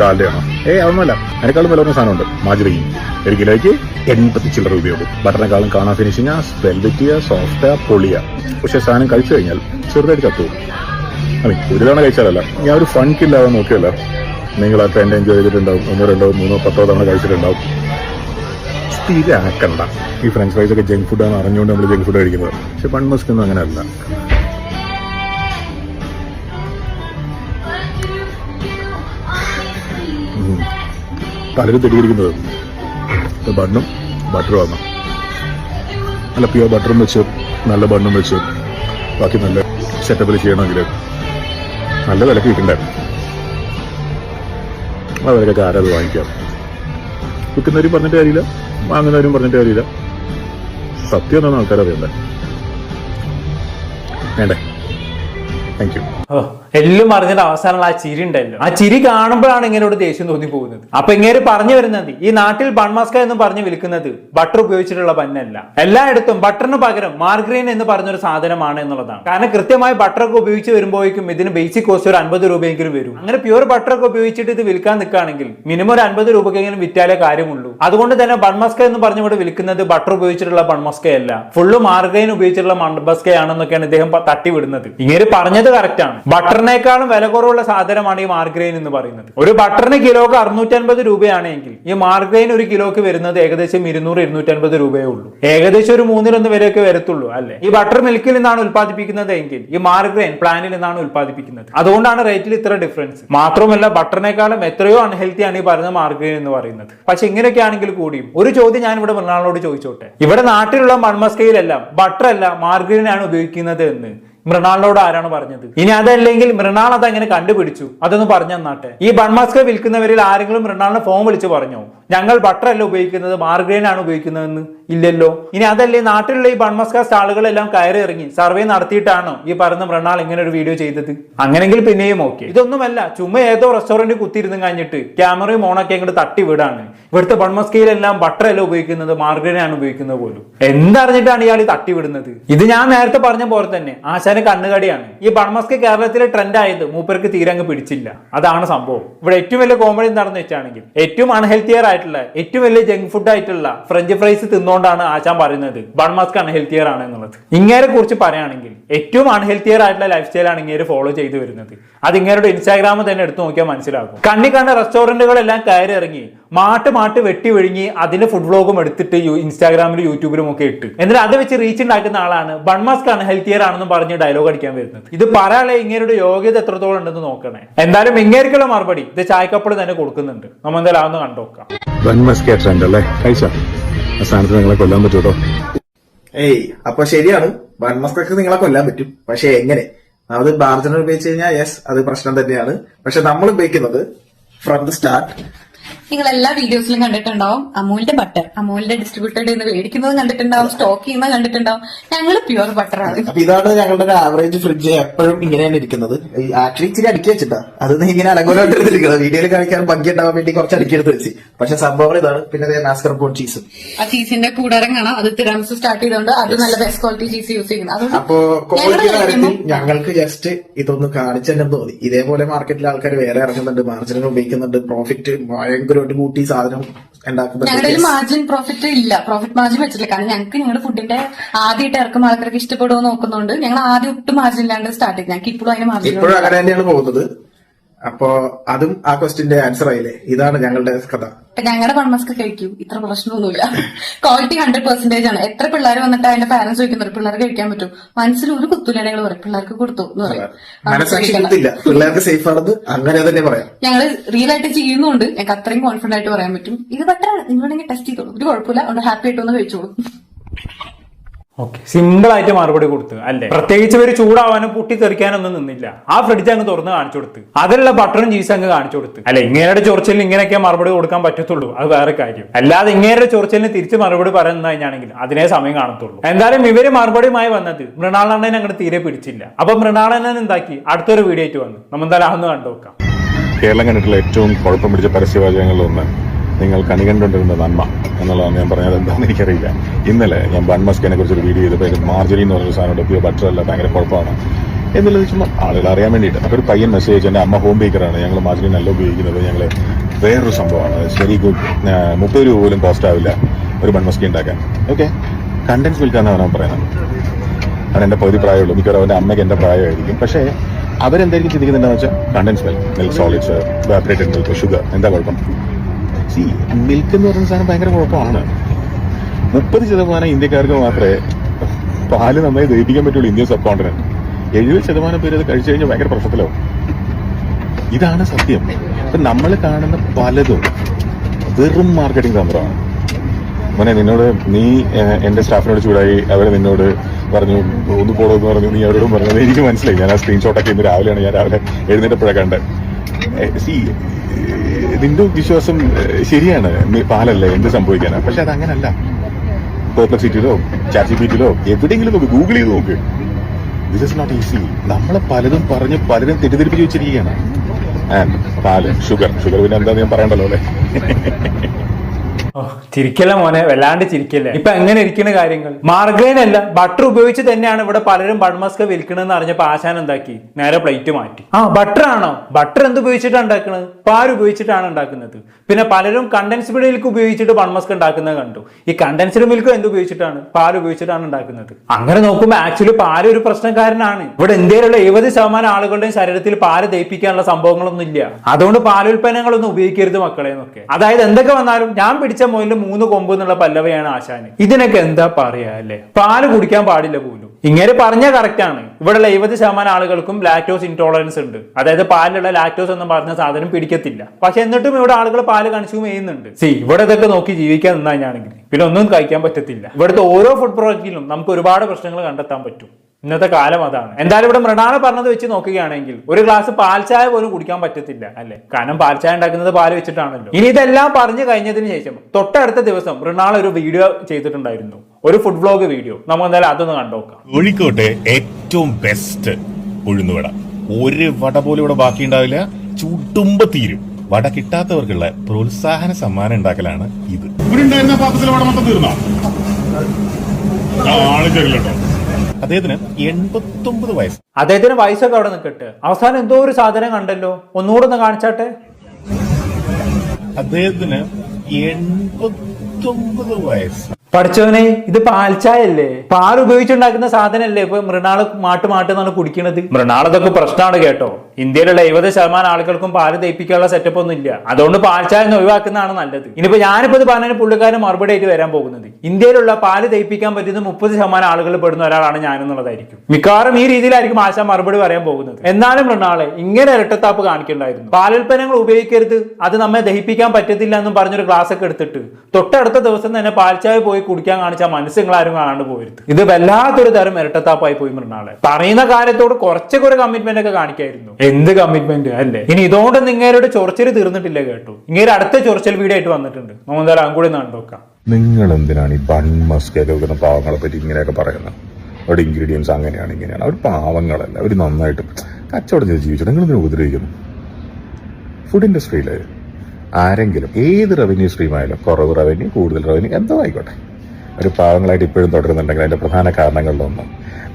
ഡാൽഡയാണോ? ഏ അതൊന്നുമല്ല. അതിനേക്കാളും വില കുറഞ്ഞ സാധനമുണ്ട്. മാജറിയും ഒരു കിലോയ്ക്ക് എൺപത്തി ചില്ലറ രൂപയുള്ളൂ ബട്ടറിനെക്കാളും കാണാൻ ഫിനിഷിങ് പറ്റിയ സോഫ്റ്റ് പൊളിയ. പക്ഷെ സാധനം കഴിച്ചു കഴിഞ്ഞാൽ ചെറുതായിട്ട് ചത്തു ഒരു തവണ കഴിച്ചാലല്ല. ഞാൻ ഒരു ഫൺ കില്ലാതെ നോക്കിയല്ല. നിങ്ങൾ ആ ട്രെൻഡ് എൻജോയ് ചെയ്തിട്ടുണ്ടാവും. ഒന്നോ രണ്ടോ മൂന്നോ പത്തോ തവണ കഴിച്ചിട്ടുണ്ടാവും. സ്ഥിരമാക്കണ്ട ഈ ഫ്രഞ്ച് ഫ്രൈസ് ഒക്കെ ജങ്ക് ഫുഡാണ് അറിഞ്ഞുകൊണ്ട് നമ്മൾ ജങ്ക് ഫുഡ് കഴിക്കുന്നത്. പക്ഷെ പൺ മസ്ക് ഒന്നും അങ്ങനെയല്ല. പലരും തെടിയിരിക്കുന്നത് ബണ്ണും ബട്ടറും ആണ് നല്ല പ്യുവർ ബട്ടറും വെച്ച് നല്ല ബണ്ണും വെച്ച്. ബാക്കി നല്ല സെറ്റപ്പിൽ ചെയ്യണമെങ്കിൽ നല്ല വിലക്ക് കിട്ടുന്നുണ്ടായിരുന്നു ആ വിലക്കൊക്കെ ആരത് വാങ്ങിക്കാം വിൽക്കുന്നവരും പറഞ്ഞിട്ട് കാര്യമില്ല വാങ്ങുന്നവരും പറഞ്ഞിട്ട് കാര്യമില്ല. സത്യം എന്നാണ് ആൾക്കാരറിയണ്ടേ? വേണ്ടേ? താങ്ക് യു എല്ലാം അറിഞ്ഞിട്ട് അവസാനമുള്ള ആ ചിരി ഉണ്ടല്ലോ ആ ചിരി കാണുമ്പോഴാണ് ഇങ്ങനോട് ദേഷ്യം തോന്നി പോകുന്നത് അപ്പൊ ഇങ്ങനെ പറഞ്ഞു വരുന്നത് ഈ നാട്ടിൽ ബൺമാസ്ക എന്ന് പറഞ്ഞു വിൽക്കുന്നത് ബട്ടർ ഉപയോഗിച്ചിട്ടുള്ള പന്നല്ല. എല്ലായിടത്തും ബട്ടറിന് പകരം മാർഗ്രീൻ എന്ന് പറഞ്ഞൊരു സാധനമാണ് എന്നുള്ളതാണ്. കാരണം കൃത്യമായി ബട്ടറൊക്കെ ഉപയോഗിച്ച് വരുമ്പോഴേക്കും ഇതിന് ബേസിക് കോസ്റ്റ് ഒരു അൻപത് രൂപയെങ്കിലും വരും. അങ്ങനെ പ്യൂർ ബട്ടറൊക്കെ ഉപയോഗിച്ചിട്ട് ഇത് വിൽക്കാൻ നിൽക്കുകയാണെങ്കിൽ മിനിമം ഒരു അൻപത് രൂപക്കെങ്കിലും വിറ്റാലേ കാര്യമുള്ളൂ. അതുകൊണ്ട് തന്നെ ബൺമസ്ക എന്ന് പറഞ്ഞുകൊണ്ട് വിൽക്കുന്നത് ബട്ടർ ഉപയോഗിച്ചിട്ടുള്ള ബൺമാസ്കയല്ല ഫുള്ള് മാർഗ്രീൻ ഉപയോഗിച്ചിട്ടുള്ള മൺമസ്കയാണെന്നൊക്കെയാണ് ഇദ്ദേഹം തട്ടി തട്ടിവിടുന്നത്. ഇങ്ങനെ പറഞ്ഞത് കറക്റ്റ് ആണ്. ബട്ടറിനേക്കാളും വില കുറവുള്ള സാധനമാണ് ഈ മാർഗ്രെയിൻ എന്ന് പറയുന്നത്. ഒരു ബട്ടറിന് കിലോക്ക് അറുന്നൂറ്റി അൻപത് രൂപയാണെങ്കിൽ ഈ മാർഗ്രെയിൻ ഒരു കിലോക്ക് വരുന്നത് ഏകദേശം ഇരുന്നൂറ് ഇരുന്നൂറ്റി അൻപത് രൂപയേ ഉള്ളൂ. ഏകദേശം ഒരു മൂന്നിലൊന്ന് വിലയൊക്കെ വരത്തുള്ളൂ അല്ലെ? ഈ ബട്ടർ മിൽക്കിൽ നിന്നാണ് ഉത്പാദിപ്പിക്കുന്നത് എങ്കിൽ ഈ മാർഗ്രെയിൻ പ്ലാനിൽ നിന്നാണ് ഉത്പാദിപ്പിക്കുന്നത് അതുകൊണ്ടാണ് റേറ്റിൽ ഇത്ര ഡിഫറൻസ് മാത്രമല്ല ബട്ടറിനേക്കാളും എത്രയോ അൺഹെൽത്തി ആണ് ഈ പറഞ്ഞ മാർഗ്രെയിൻ എന്ന് പറയുന്നത്. പക്ഷെ ഇങ്ങനെയൊക്കെ ആണെങ്കിൽ കൂടിയും ഒരു ചോദ്യം ഞാൻ ഇവിടെ മൃണാളോട് ചോദിച്ചോട്ടെ. ഇവിടെ നാട്ടിലുള്ള മൺമസ്കയിലെല്ലാം മാർഗ്രെയിൻ ആണ് ഉപയോഗിക്കുന്നത് എന്ന്. മൃണാളിനോട് ആരാണ് പറഞ്ഞത്? ഇനി അതല്ലെങ്കിൽ മൃണാൾ അത് എങ്ങനെ കണ്ടുപിടിച്ചു? അതൊന്ന് പറഞ്ഞു തന്നാട്ടെ. ഈ ബൺമാസ്ക വിൽക്കുന്നവരിൽ ആരെങ്കിലും മൃണാളിനെ ഫോൺ വിളിച്ച് പറഞ്ഞോ? ഞങ്ങൾ ബട്ടർ അല്ല ഉപയോഗിക്കുന്നത് ആണ് ഉപയോഗിക്കുന്നതെന്ന് ഇല്ലല്ലോ. ഇനി അതല്ലേ നാട്ടിലുള്ള ഈ ബൺമസ്ക സ്റ്റാളുകളെല്ലാം കയറി ഇറങ്ങി സർവേ നടത്തിയിട്ടാണോ ഈ പറയുന്ന മൃണാൾ ഇങ്ങനെ ഒരു വീഡിയോ ചെയ്തത്? അങ്ങനെങ്കിൽ പിന്നെയും ഓക്കെ. ഇതൊന്നുമല്ല ചുമ്മാ ഏതോ റെസ്റ്റോറന്റ് കുത്തിയിരുന്ന് കഴിഞ്ഞിട്ട് ക്യാമറയും ഓണൊക്കെ അങ്ങോട്ട് തട്ടി വിടാണ്. ഇവിടുത്തെ ബൺമസ്കയിലെല്ലാം ബട്ടർ അല്ല ഉപയോഗിക്കുന്നത് മാർഗ്രെയിൻ ആണ് ഉപയോഗിക്കുന്നത് പോലും. എന്തറിഞ്ഞിട്ടാണ് ഇയാൾ തട്ടി വിടുന്നത്? ഇത് ഞാൻ നേരത്തെ പറഞ്ഞ പോലെ തന്നെ ആശാന് കണ്ണുകടിയാണ്. ഈ പണമസ്ക് കേരളത്തിലെ ട്രെൻഡ് ആയത് മൂപ്പർക്ക് തീരെ അങ്ങ് പിടിച്ചില്ല. അതാണ് സംഭവം. ഇവിടെ ഏറ്റവും വലിയ കോമഡി എന്താണെന്ന് വെച്ചാണെങ്കിൽ ഏറ്റവും അൺഹെൽത്തിയർ ആയിട്ടുള്ള ഏറ്റവും വലിയ ജങ്ക് ഫുഡ് ആയിട്ടുള്ള ഫ്രഞ്ച് ഫ്രൈസ് തിന്നുകൊണ്ടാണ് ആശാൻ പറയുന്നത് ബൺമസ്ക് അൺഹെൽത്തിയർ ആണ് എന്നുള്ളത് ഇങ്ങനെ കുറിച്ച് പറയുകയാണെങ്കിൽ ഏറ്റവും അൺഹെൽത്തിയർ ആയിട്ടുള്ള ലൈഫ് സ്റ്റൈലാണ് ഇങ്ങനെ ഫോളോ ചെയ്തു വരുന്നത്. അത് ഇങ്ങേരുടെ ഇൻസ്റ്റാഗ്രാമിൽ തന്നെ എടുത്തു നോക്കിയാൽ മനസ്സിലാക്കും. കണ്ണി കണ്ട റെസ്റ്റോറന്റുകളെല്ലാം കയറി ഇറങ്ങി മാട്ട് മാട്ട് വെട്ടി വിഴുങ്ങി അതിന്റെ ഫുഡ് വ്ലോഗും എടുത്തിട്ട് ഇൻസ്റ്റാഗ്രാമിലും യൂട്യൂബിലും ഒക്കെ ഇട്ട്. എന്നിട്ട് അത് വെച്ച് റീച്ച് ഉണ്ടാക്കുന്ന ആളാണ് ബൺമാസ്ക് ആണ് ഹെൽത്തിയർ ആണെന്ന് പറഞ്ഞ് ഡയലോഗ് അടിക്കാൻ വരുന്നത്. ഇത് പറയാനുള്ള ഇങ്ങനെ യോഗ്യത എത്രത്തോളം ഉണ്ടെന്ന് നോക്കണേ. എന്തായാലും ഇങ്ങേർക്കുള്ള മറുപടി ഇത് ചായക്കപ്പിൾ തന്നെ കൊടുക്കുന്നുണ്ട്. നമ്മൾ എന്തായാലും അതൊന്ന് കണ്ടോക്കാം ബൺമസ്കേ അല്ലേ? നിങ്ങളെ കൊല്ലാൻ പറ്റൂട്ടോ? ഏയ് അപ്പൊ ശരിയാണ്. ബൺമസ്കക്ക് നിങ്ങളെ കൊല്ലാൻ പറ്റും. പക്ഷെ എങ്ങനെ? അത് ബാർജനർ ഉപയോഗിച്ച് കഴിഞ്ഞാൽ യെസ് അത് പ്രശ്നം തന്നെയാണ്. പക്ഷെ നമ്മൾ ഉപയോഗിക്കുന്നത് ഫ്രം ദ സ്റ്റാർട്ട് നിങ്ങൾ എല്ലാ വീഡിയോസിലും കണ്ടിട്ടുണ്ടാവും. അമൂലിന്റെ ബട്ടർ അമൂലിന്റെ ഡിസ്ട്രിബ്യൂട്ടർ നിന്ന് മേടിക്കുന്നത് കണ്ടിട്ടുണ്ടാവും. സ്റ്റോക്ക് ചെയ്യുന്നത് കണ്ടിട്ടുണ്ടാവും. ഞങ്ങൾ പ്യുവർ ബട്ടർ ആണ്. അപ്പൊ ഇതാണ് ഞങ്ങളുടെ ഒരു ആവറേജ് ഫ്രിഡ്ജ് എപ്പോഴും ഇങ്ങനെയാണ് ഇരിക്കുന്നത്. ആക്ച്വലി ഇച്ചിരി അടുക്കി വെച്ചിട്ടാ. അത് ഇങ്ങനെ അലങ്കോലമായിട്ട് വീഡിയോയിൽ കാണിക്കാൻ ഭംഗി ഉണ്ടാവാൻ വേണ്ടി കുറച്ച് അടുക്കി എടുത്ത് വെച്ച്. പക്ഷെ സംഭവം ഇതാണ്. പിന്നെ മാസ്കർപോൺ ചീസ് ആ ചീസിന്റെ കൂടാരം കാണാം. അത് തിരാമിസ് സ്റ്റാർട്ട് ചെയ്തുകൊണ്ട് അത് നല്ല ബെസ്റ്റ് ക്വാളിറ്റി ചീസ് യൂസ് ചെയ്യുന്നത് അപ്പോ ക്വാളിറ്റി കാര്യത്തിൽ ഞങ്ങൾക്ക് ജസ്റ്റ് ഇതൊന്ന് കാണിച്ചു തന്നെ. തോന്നി ഇതേപോലെ മാർക്കറ്റിൽ ആൾക്കാർ വേറെ ഇറങ്ങുന്നുണ്ട്. മാർജിനുകൾ ഉപയോഗിക്കുന്നുണ്ട്. പ്രോഫിറ്റ് ഭയങ്കരമായിട്ട് കൂട്ടി സാധനം ഞങ്ങളുടെ മാർജിൻ പ്രോഫിറ്റ് ഇല്ല. പ്രോഫിറ്റ് മാർജിൻ വെച്ചിട്ടില്ല. കാരണം ഞങ്ങൾക്ക് ഞങ്ങളുടെ ഫുഡിന്റെ ആദ്യമായിട്ട് ഇറക്കും ആൾക്കാർക്ക് ഇഷ്ടപ്പെടുമോ നോക്കുന്നുണ്ട് ഞങ്ങൾ ആദ്യം ഒട്ടും മാർജിൻ ഇല്ലാണ്ട് സ്റ്റാർട്ട് ചെയ്തു. ഞങ്ങൾക്ക് ഇപ്പോഴും അതിന് മാർജിൻ ഇപ്പോഴും അങ്ങനെ തന്നെയാണ് പോകുന്നത്. അപ്പോ അതും ആ ക്വസ്റ്റിന്റെ ആൻസർ ആയില്ലേ? ഇതാണ് ഞങ്ങളുടെ കഥ. ഞങ്ങളുടെ പൺമസ്ക് കഴിക്കൂ. ഇത്ര പ്രശ്നമൊന്നുമില്ല. ക്വാളിറ്റി ഹൺഡ്രഡ് പെർസെന്റേജ് ആണ്. എത്ര പിള്ളേർ വന്നിട്ട് അതിന്റെ പാരന്റ്സ് ചോദിക്കുന്നുണ്ട് പിള്ളേർ കഴിക്കാൻ പറ്റും? മനസ്സിൽ ഒരു കുത്തൂല ഞങ്ങൾ പറയും. പിള്ളേർക്ക് കൊടുത്തു എന്ന് പറയും. പിള്ളേർക്ക് സേഫ് ആണെന്ന് അങ്ങനെ തന്നെ പറയാം. ഞങ്ങൾ റിയൽ ആയിട്ട് ചെയ്യുന്നുണ്ട്. ഞങ്ങൾക്ക് അത്രയും കോൺഫിഡന്റ് ആയിട്ട് പറയാൻ പറ്റും. ഇത് ബട്ടറാണ് നിങ്ങളുണ്ടെങ്കിൽ ടെസ്റ്റ് ചെയ്തോളൂ. ഒരു കുഴപ്പമില്ല. അതുകൊണ്ട് ഹാപ്പി ആയിട്ട് ഒന്ന് കഴിച്ചോളൂ. സിമ്പിൾ ആയിട്ട് മറുപടി കൊടുത്ത് അല്ലേ? പ്രത്യേകിച്ച് ഇവർ ചൂടാവാനും പൊട്ടിത്തെറിക്കാനൊന്നും നിന്നില്ല. ആ ഫ്രിഡ്ജ് അങ്ങ് തുറന്ന് കാണിച്ചു കൊടുത്ത്. അതിലുള്ള ബട്ടറും ചീസ് അങ്ങ് കാണിച്ചു കൊടുത്ത്. അല്ലെ ഇങ്ങേരുടെ ചൊറിച്ചലിന് ഇങ്ങനെയൊക്കെ മറുപടി കൊടുക്കാൻ പറ്റത്തുള്ളൂ. അത് വേറെ കാര്യം. അല്ലാതെ ഇങ്ങേരുടെ ചൊറിച്ചലിന് തിരിച്ച് മറുപടി പറയുന്നത് കഴിഞ്ഞാണെങ്കിൽ അതിനെ സമയം കാണത്തുള്ളൂ. എന്തായാലും ഇവർ മറുപടിയുമായി വന്നത് മൃണാളണ്ണനെ അങ്ങോട്ട് തീരെ പിടിച്ചില്ല. അപ്പൊ മൃണാളണ്ണൻ എന്താക്കി? അടുത്തൊരു വീഡിയോ ആയിട്ട് വന്നു. നമ്മൾ എന്തായാലും കണ്ടു നോക്കാം കേരളം കണ്ടിട്ടുള്ള ഏറ്റവും കുഴപ്പം പിടിച്ച പരസ്യവാചകങ്ങളിലൊന്ന് നിങ്ങൾ കണി കണ്ടുകൊണ്ടിരുന്ന നന്മ എന്നുള്ളതാണ് ഞാൻ പറഞ്ഞത്. എന്താണെന്ന് എനിക്കറിയില്ല. ഇന്നലെ ഞാൻ ബൺമസ്കിനെ കുറിച്ച് ഒരു വീഡിയോ ചെയ്തപ്പോൾ ഇത് മാർജറി എന്ന് പറഞ്ഞ സാധനം ഡെപ്പിയോ അല്ല ഭയങ്കര കുഴപ്പമാണ്. എന്നുള്ളത് ചുമ്മാ ആളുകൾ അറിയാൻ വേണ്ടിയിട്ട്. അപ്പോൾ ഒരു പയ്യൻ മെസ്സേജ് എന്റെ അമ്മ ഹോം ബേക്കറാണ് ഞങ്ങൾ മാർജറി നല്ല ഉപയോഗിക്കുന്നത്. ഞങ്ങൾ വേറൊരു സംഭവമാണ്. ശരി മുപ്പത് രൂപ പോലും കോസ്റ്റ് ആവില്ല ഒരു ബൺമസ്കി ഉണ്ടാക്കാൻ. ഓക്കെ കണ്ടൻസ് വിൽക്കാന്നാണ് അവൻ പറയുന്നത്. അവൻ എന്റെ പകുതി പ്രായമുള്ളൂ. മിക്കവാറും അവന്റെ അമ്മയ്ക്ക് എന്റെ പ്രായമായിരിക്കും. പക്ഷേ അവരെന്തായിരിക്കും ചിന്തിക്കുന്നുണ്ടെന്ന് വെച്ചാൽ condense milk milk solids evaporated milk sugar എന്താ കുഴപ്പം? സി മിൽക്ക് എന്ന് പറയുന്ന സാധനം ഭയങ്കര കുഴപ്പമാണ്. മുപ്പത് ശതമാനം ഇന്ത്യക്കാർക്ക് മാത്രമേ പാൽ നന്നായി ദഹിപ്പിക്കാൻ പറ്റുള്ളൂ ഇന്ത്യൻ സബ് എഴുപത് ശതമാനം പേര് അത് കഴിച്ചു കഴിഞ്ഞാൽ ഭയങ്കര പ്രശ്നത്തിലാവും. ഇതാണ് സത്യം. അപ്പൊ നമ്മൾ കാണുന്ന പലതും വെറും മാർക്കറ്റിംഗ് തന്ത്രമാണ്. മോനെ നിന്നോട് നീ എന്റെ സ്റ്റാഫിനോട് ചൂടായി അവരെ നിന്നോട് പറഞ്ഞു ഒന്ന് പോടോ എന്ന് പറഞ്ഞു നീ അവരോടും പറഞ്ഞു എനിക്ക് മനസ്സിലായി. ഞാൻ ആ സ്ക്രീൻഷോട്ടൊക്കെ ഇന്ന് രാവിലെയാണ് ഞാൻ രാവിലെ എഴുന്നേറ്റപ്പോഴാണ് കണ്ടത്. സി നിന്റെ വിശ്വാസം ശരിയാണ്. പാലല്ലേ എന്ത് സംഭവിക്കാനാ? പക്ഷെ അത് അങ്ങനല്ല പെർപ്ലക്സിറ്റിയിലോ ചാറ്റിപ്പിറ്റിയിലോ എവിടെയെങ്കിലും നോക്ക് ഗൂഗിൾ ചെയ്ത് നോക്ക്. ദിസ് ഇസ് നോട്ട് ഈസി നമ്മളെ പലതും പറഞ്ഞ് പലരും തെറ്റിദ്ധരിപ്പിച്ച് വെച്ചിരിക്കുകയാണ്. ആൻഡ് പാൽ ഷുഗർ ഷുഗർ പിന്നെ എന്താ ഞാൻ പറയണ്ടല്ലോ അല്ലേ? ചിരിക്കല്ല മോനെ? വല്ലാണ്ട് ചിരിക്കല്ലേ? ഇപ്പൊ എങ്ങനെ ഇരിക്കുന്ന കാര്യങ്ങൾ? മാർഗൈൻ അല്ല ബട്ടർ ഉപയോഗിച്ച് തന്നെയാണ് ഇവിടെ പലരും ബൺമസ്ക വിൽക്കണമെന്ന് അറിഞ്ഞപ്പോ ആശാൻ എന്താക്കി? നേരെ പ്ലേറ്റ് മാറ്റി. ആ ബട്ടർ ആണോ? ബട്ടർ എന്ത് ഉപയോഗിച്ചിട്ടാണ് ഉണ്ടാക്കുന്നത് പാൽ ഉപയോഗിച്ചിട്ടാണ് ഉണ്ടാക്കുന്നത്? പിന്നെ പലരും കണ്ടൻസ്ഡ് മിൽക്ക് ഉപയോഗിച്ചിട്ട് ബൺമസ്ക ഉണ്ടാക്കുന്നത് കണ്ടു. ഈ കണ്ടൻസ്ഡ് മിൽക്ക് എന്ത് ഉപയോഗിച്ചിട്ടാണ്? പാൽ ഉപയോഗിച്ചിട്ടാണ് ഉണ്ടാക്കുന്നത്? അങ്ങനെ നോക്കുമ്പോൾ ആക്ച്വലി പാൽ ഒരു പ്രശ്നക്കാരനാണ്? ഇവിടെ ഇന്ത്യയിലുള്ള എഴുപത് ശതമാനം ആളുകളുടെയും ശരീരത്തിൽ പാൽ ദയിപ്പിക്കാനുള്ള സംഭവങ്ങളൊന്നും ഇല്ല. അതുകൊണ്ട് പാലുൽപ്പന്നങ്ങളൊന്നും ഉപയോഗിക്കരുത് മക്കളെ എന്നൊക്കെ. അതായത് എന്തൊക്കെ വന്നാലും ഞാൻ പിടിച്ച മുതലിൽ മൂന്ന് കൊമ്പ് എന്നുള്ള പല്ലവയാണ് ആശാന്. ഇതിനൊക്കെ എന്താ പറയാ അല്ലേ? പാൽ കുടിക്കാൻ പാടില്ല പോലും. ഇങ്ങനെ പറഞ്ഞ കറക്റ്റ് ആണ്. ഇവിടെ എഴുപത് ശതമാനം ആളുകൾക്കും ലാക്ടോസ് ഇൻടോളറൻസ് ഉണ്ട്. അതായത് പാലിലുള്ള ലാക്ടോസ് എന്ന് പറഞ്ഞ സാധനം പിടിക്കത്തില്ല. പക്ഷെ എന്നിട്ടും ഇവിടെ ആളുകൾ പാൽ കൺസ്യൂം ചെയ്യുന്നുണ്ട്. സി ഇവിടെ ഇതൊക്കെ നോക്കി ജീവിക്കാൻ നിന്നാണെങ്കിൽ പിന്നെ ഒന്നും കഴിക്കാൻ പറ്റത്തില്ല. ഇവിടുത്തെ ഓരോ ഫുഡ് പ്രോഡക്റ്റിലും നമുക്ക് ഒരുപാട് പ്രശ്നങ്ങൾ കണ്ടെത്താൻ പറ്റും. ഇന്നത്തെ കാലം അതാണ്. എന്തായാലും ഇവിടെ മൃണാള പറഞ്ഞത് വെച്ച് നോക്കുകയാണെങ്കിൽ ഒരു ഗ്ലാസ് പാൽച്ചായ പോലും കുടിക്കാൻ പറ്റത്തില്ല അല്ലെ? കാരണം പാൽച്ചായ ഉണ്ടാക്കുന്നത് പാൽ വെച്ചിട്ടാണല്ലോ. ഇനി ഇതെല്ലാം പറഞ്ഞു കഴിഞ്ഞതിന് ശേഷം തൊട്ടടുത്ത ദിവസം മൃണാൾ ഒരു വീഡിയോ ചെയ്തിട്ടുണ്ടായിരുന്നു. ഒരു ഫുഡ് വ്ലോഗ് വീഡിയോ. നമുക്ക് എന്തായാലും അതൊന്ന് കണ്ടോക്കാം കോഴിക്കോട്ടെ ഏറ്റവും ബെസ്റ്റ് ഉഴുന്നുവട. ഒരു വട പോലും ഇവിടെ ബാക്കി ഉണ്ടാവില്ല ചുട്ടുമ്പ തീരും. വട കിട്ടാത്തവർക്കുള്ള പ്രോത്സാഹന സമ്മാനം ഉണ്ടാക്കലാണ് ഇത്. ഇവിടെ ഉണ്ടായിരുന്ന പാത്രത്തിൽ വട മൊത്തം തീർന്നോ? ആൾ അദ്ദേഹത്തിന് എൺപത്തൊമ്പത് വയസ്സ്. അദ്ദേഹത്തിന് വയസ്സൊക്കെ അവിടെ നിൽക്കട്ടെ. അവസാനം എന്തോ ഒരു സാധനം കണ്ടല്ലോ. ഒന്നുകൂടെ ഒന്ന് കാണിച്ചാട്ടെ? അദ്ദേഹത്തിന് എൺപത്തൊമ്പത് വയസ്സ്. പഠിച്ചവനെ ഇത് പാൽച്ചായല്ലേ? പാൽ ഉപയോഗിച്ചുണ്ടാക്കുന്ന സാധനമല്ലേ ഇപ്പൊ മൃണാൾ മാട്ട് മാട്ട് എന്നാണ് കുടിക്കണത് മൃണാളതൊക്കെ പ്രശ്നമാണ് കേട്ടോ. ഇന്ത്യയിലുള്ള എഴുപത് ശതമാനം ആളുകൾക്കും പാൽ തയ്പ്പിക്കാനുള്ള സെറ്റപ്പ് ഒന്നും ഇല്ല. അതുകൊണ്ട് പാൽച്ചായ ഒഴിവാക്കുന്നതാണ് നല്ലത്. ഇനിയിപ്പോ ഞാനിപ്പോ ഇത് പറഞ്ഞതിന് പുള്ളിക്കാരൻ മറുപടി ആയിട്ട് വരാൻ പോകുന്നത്. ഇന്ത്യയിലുള്ള പാൽ തയ്പ്പിക്കാൻ പറ്റുന്ന മുപ്പത് ശതമാനം ആളുകൾ പെടുന്ന ഒരാളാണ് ഞാൻ എന്നുള്ളതായിരിക്കും മിക്കവാറും ഈ രീതിയിലായിരിക്കും ആശ മറുപടി പറയാൻ പോകുന്നത്. എന്നാലും മൃണാളെ ഇങ്ങനെ ഇരട്ടത്താപ്പ് കാണിക്കണ്ടായിരുന്നു. പാലുൽപ്പന്നങ്ങൾ ഉപയോഗിക്കരുത്. അത് നമ്മെ ദഹിപ്പിക്കാൻ പറ്റത്തില്ല എന്നും പറഞ്ഞൊരു ക്ലാസ് ഒക്കെ എടുത്തിട്ട്. തൊട്ടടുത്ത ദിവസം തന്നെ പാൽച്ചായ പോയി കുടിക്കാൻ കാണിച്ച മനസ്സുകളാരും കാണാണ്ട് പോയിരുന്നു ഇത് വല്ലാത്തൊരു തരം ഇരട്ടത്താപ്പായി പോയി മൃണാളെ. പറയുന്ന കാര്യത്തോട് കുറച്ചൊക്കെ ഒരു കമ്മിറ്റ്മെന്റ് ഒക്കെ കാണിക്കായിരുന്നു. എന്ത് കമ്മിറ്റ്മെന്റ് അല്ലേ? ഇനി ഇതുകൊണ്ട് നിങ്ങളുടെ ചൊറച്ചിൽ തീർന്നിട്ടില്ല കേട്ടോ. ഇങ്ങനെ അടുത്ത ചൊറിച്ചൽ വീഡിയോ ആയിട്ട് വന്നിട്ടുണ്ട്. നമുക്ക് എന്തായാലും അതും കൂടി നിങ്ങൾ എന്തിനാണ് ഈ ബൺ മസ്ക് പാവങ്ങളെ പറ്റി ഇങ്ങനെയൊക്കെ പറയുന്നത്? അവരുടെ ഇൻഗ്രീഡിയൻസ് അങ്ങനെയാണ് ഇങ്ങനെയാണ്. അവർ പാവങ്ങളല്ല അവർ നന്നായിട്ട് കച്ചവടം ചെയ്ത് ജീവിച്ചു. നിങ്ങൾ ഉപദ്രവിക്കുന്നു? ഫുഡ് ഇൻഡസ്ട്രിയിൽ ആരെങ്കിലും ഏത് റവന്യൂ സ്ട്രീമായാലും കുറവ് റവന്യൂ കൂടുതൽ റവന്യൂ എന്തോ ആയിക്കോട്ടെ. ഒരു പാവങ്ങളായിട്ട് ഇപ്പോഴും തുടരുന്നുണ്ടെങ്കിൽ അതിന്റെ പ്രധാന കാരണങ്ങളിലൊന്ന്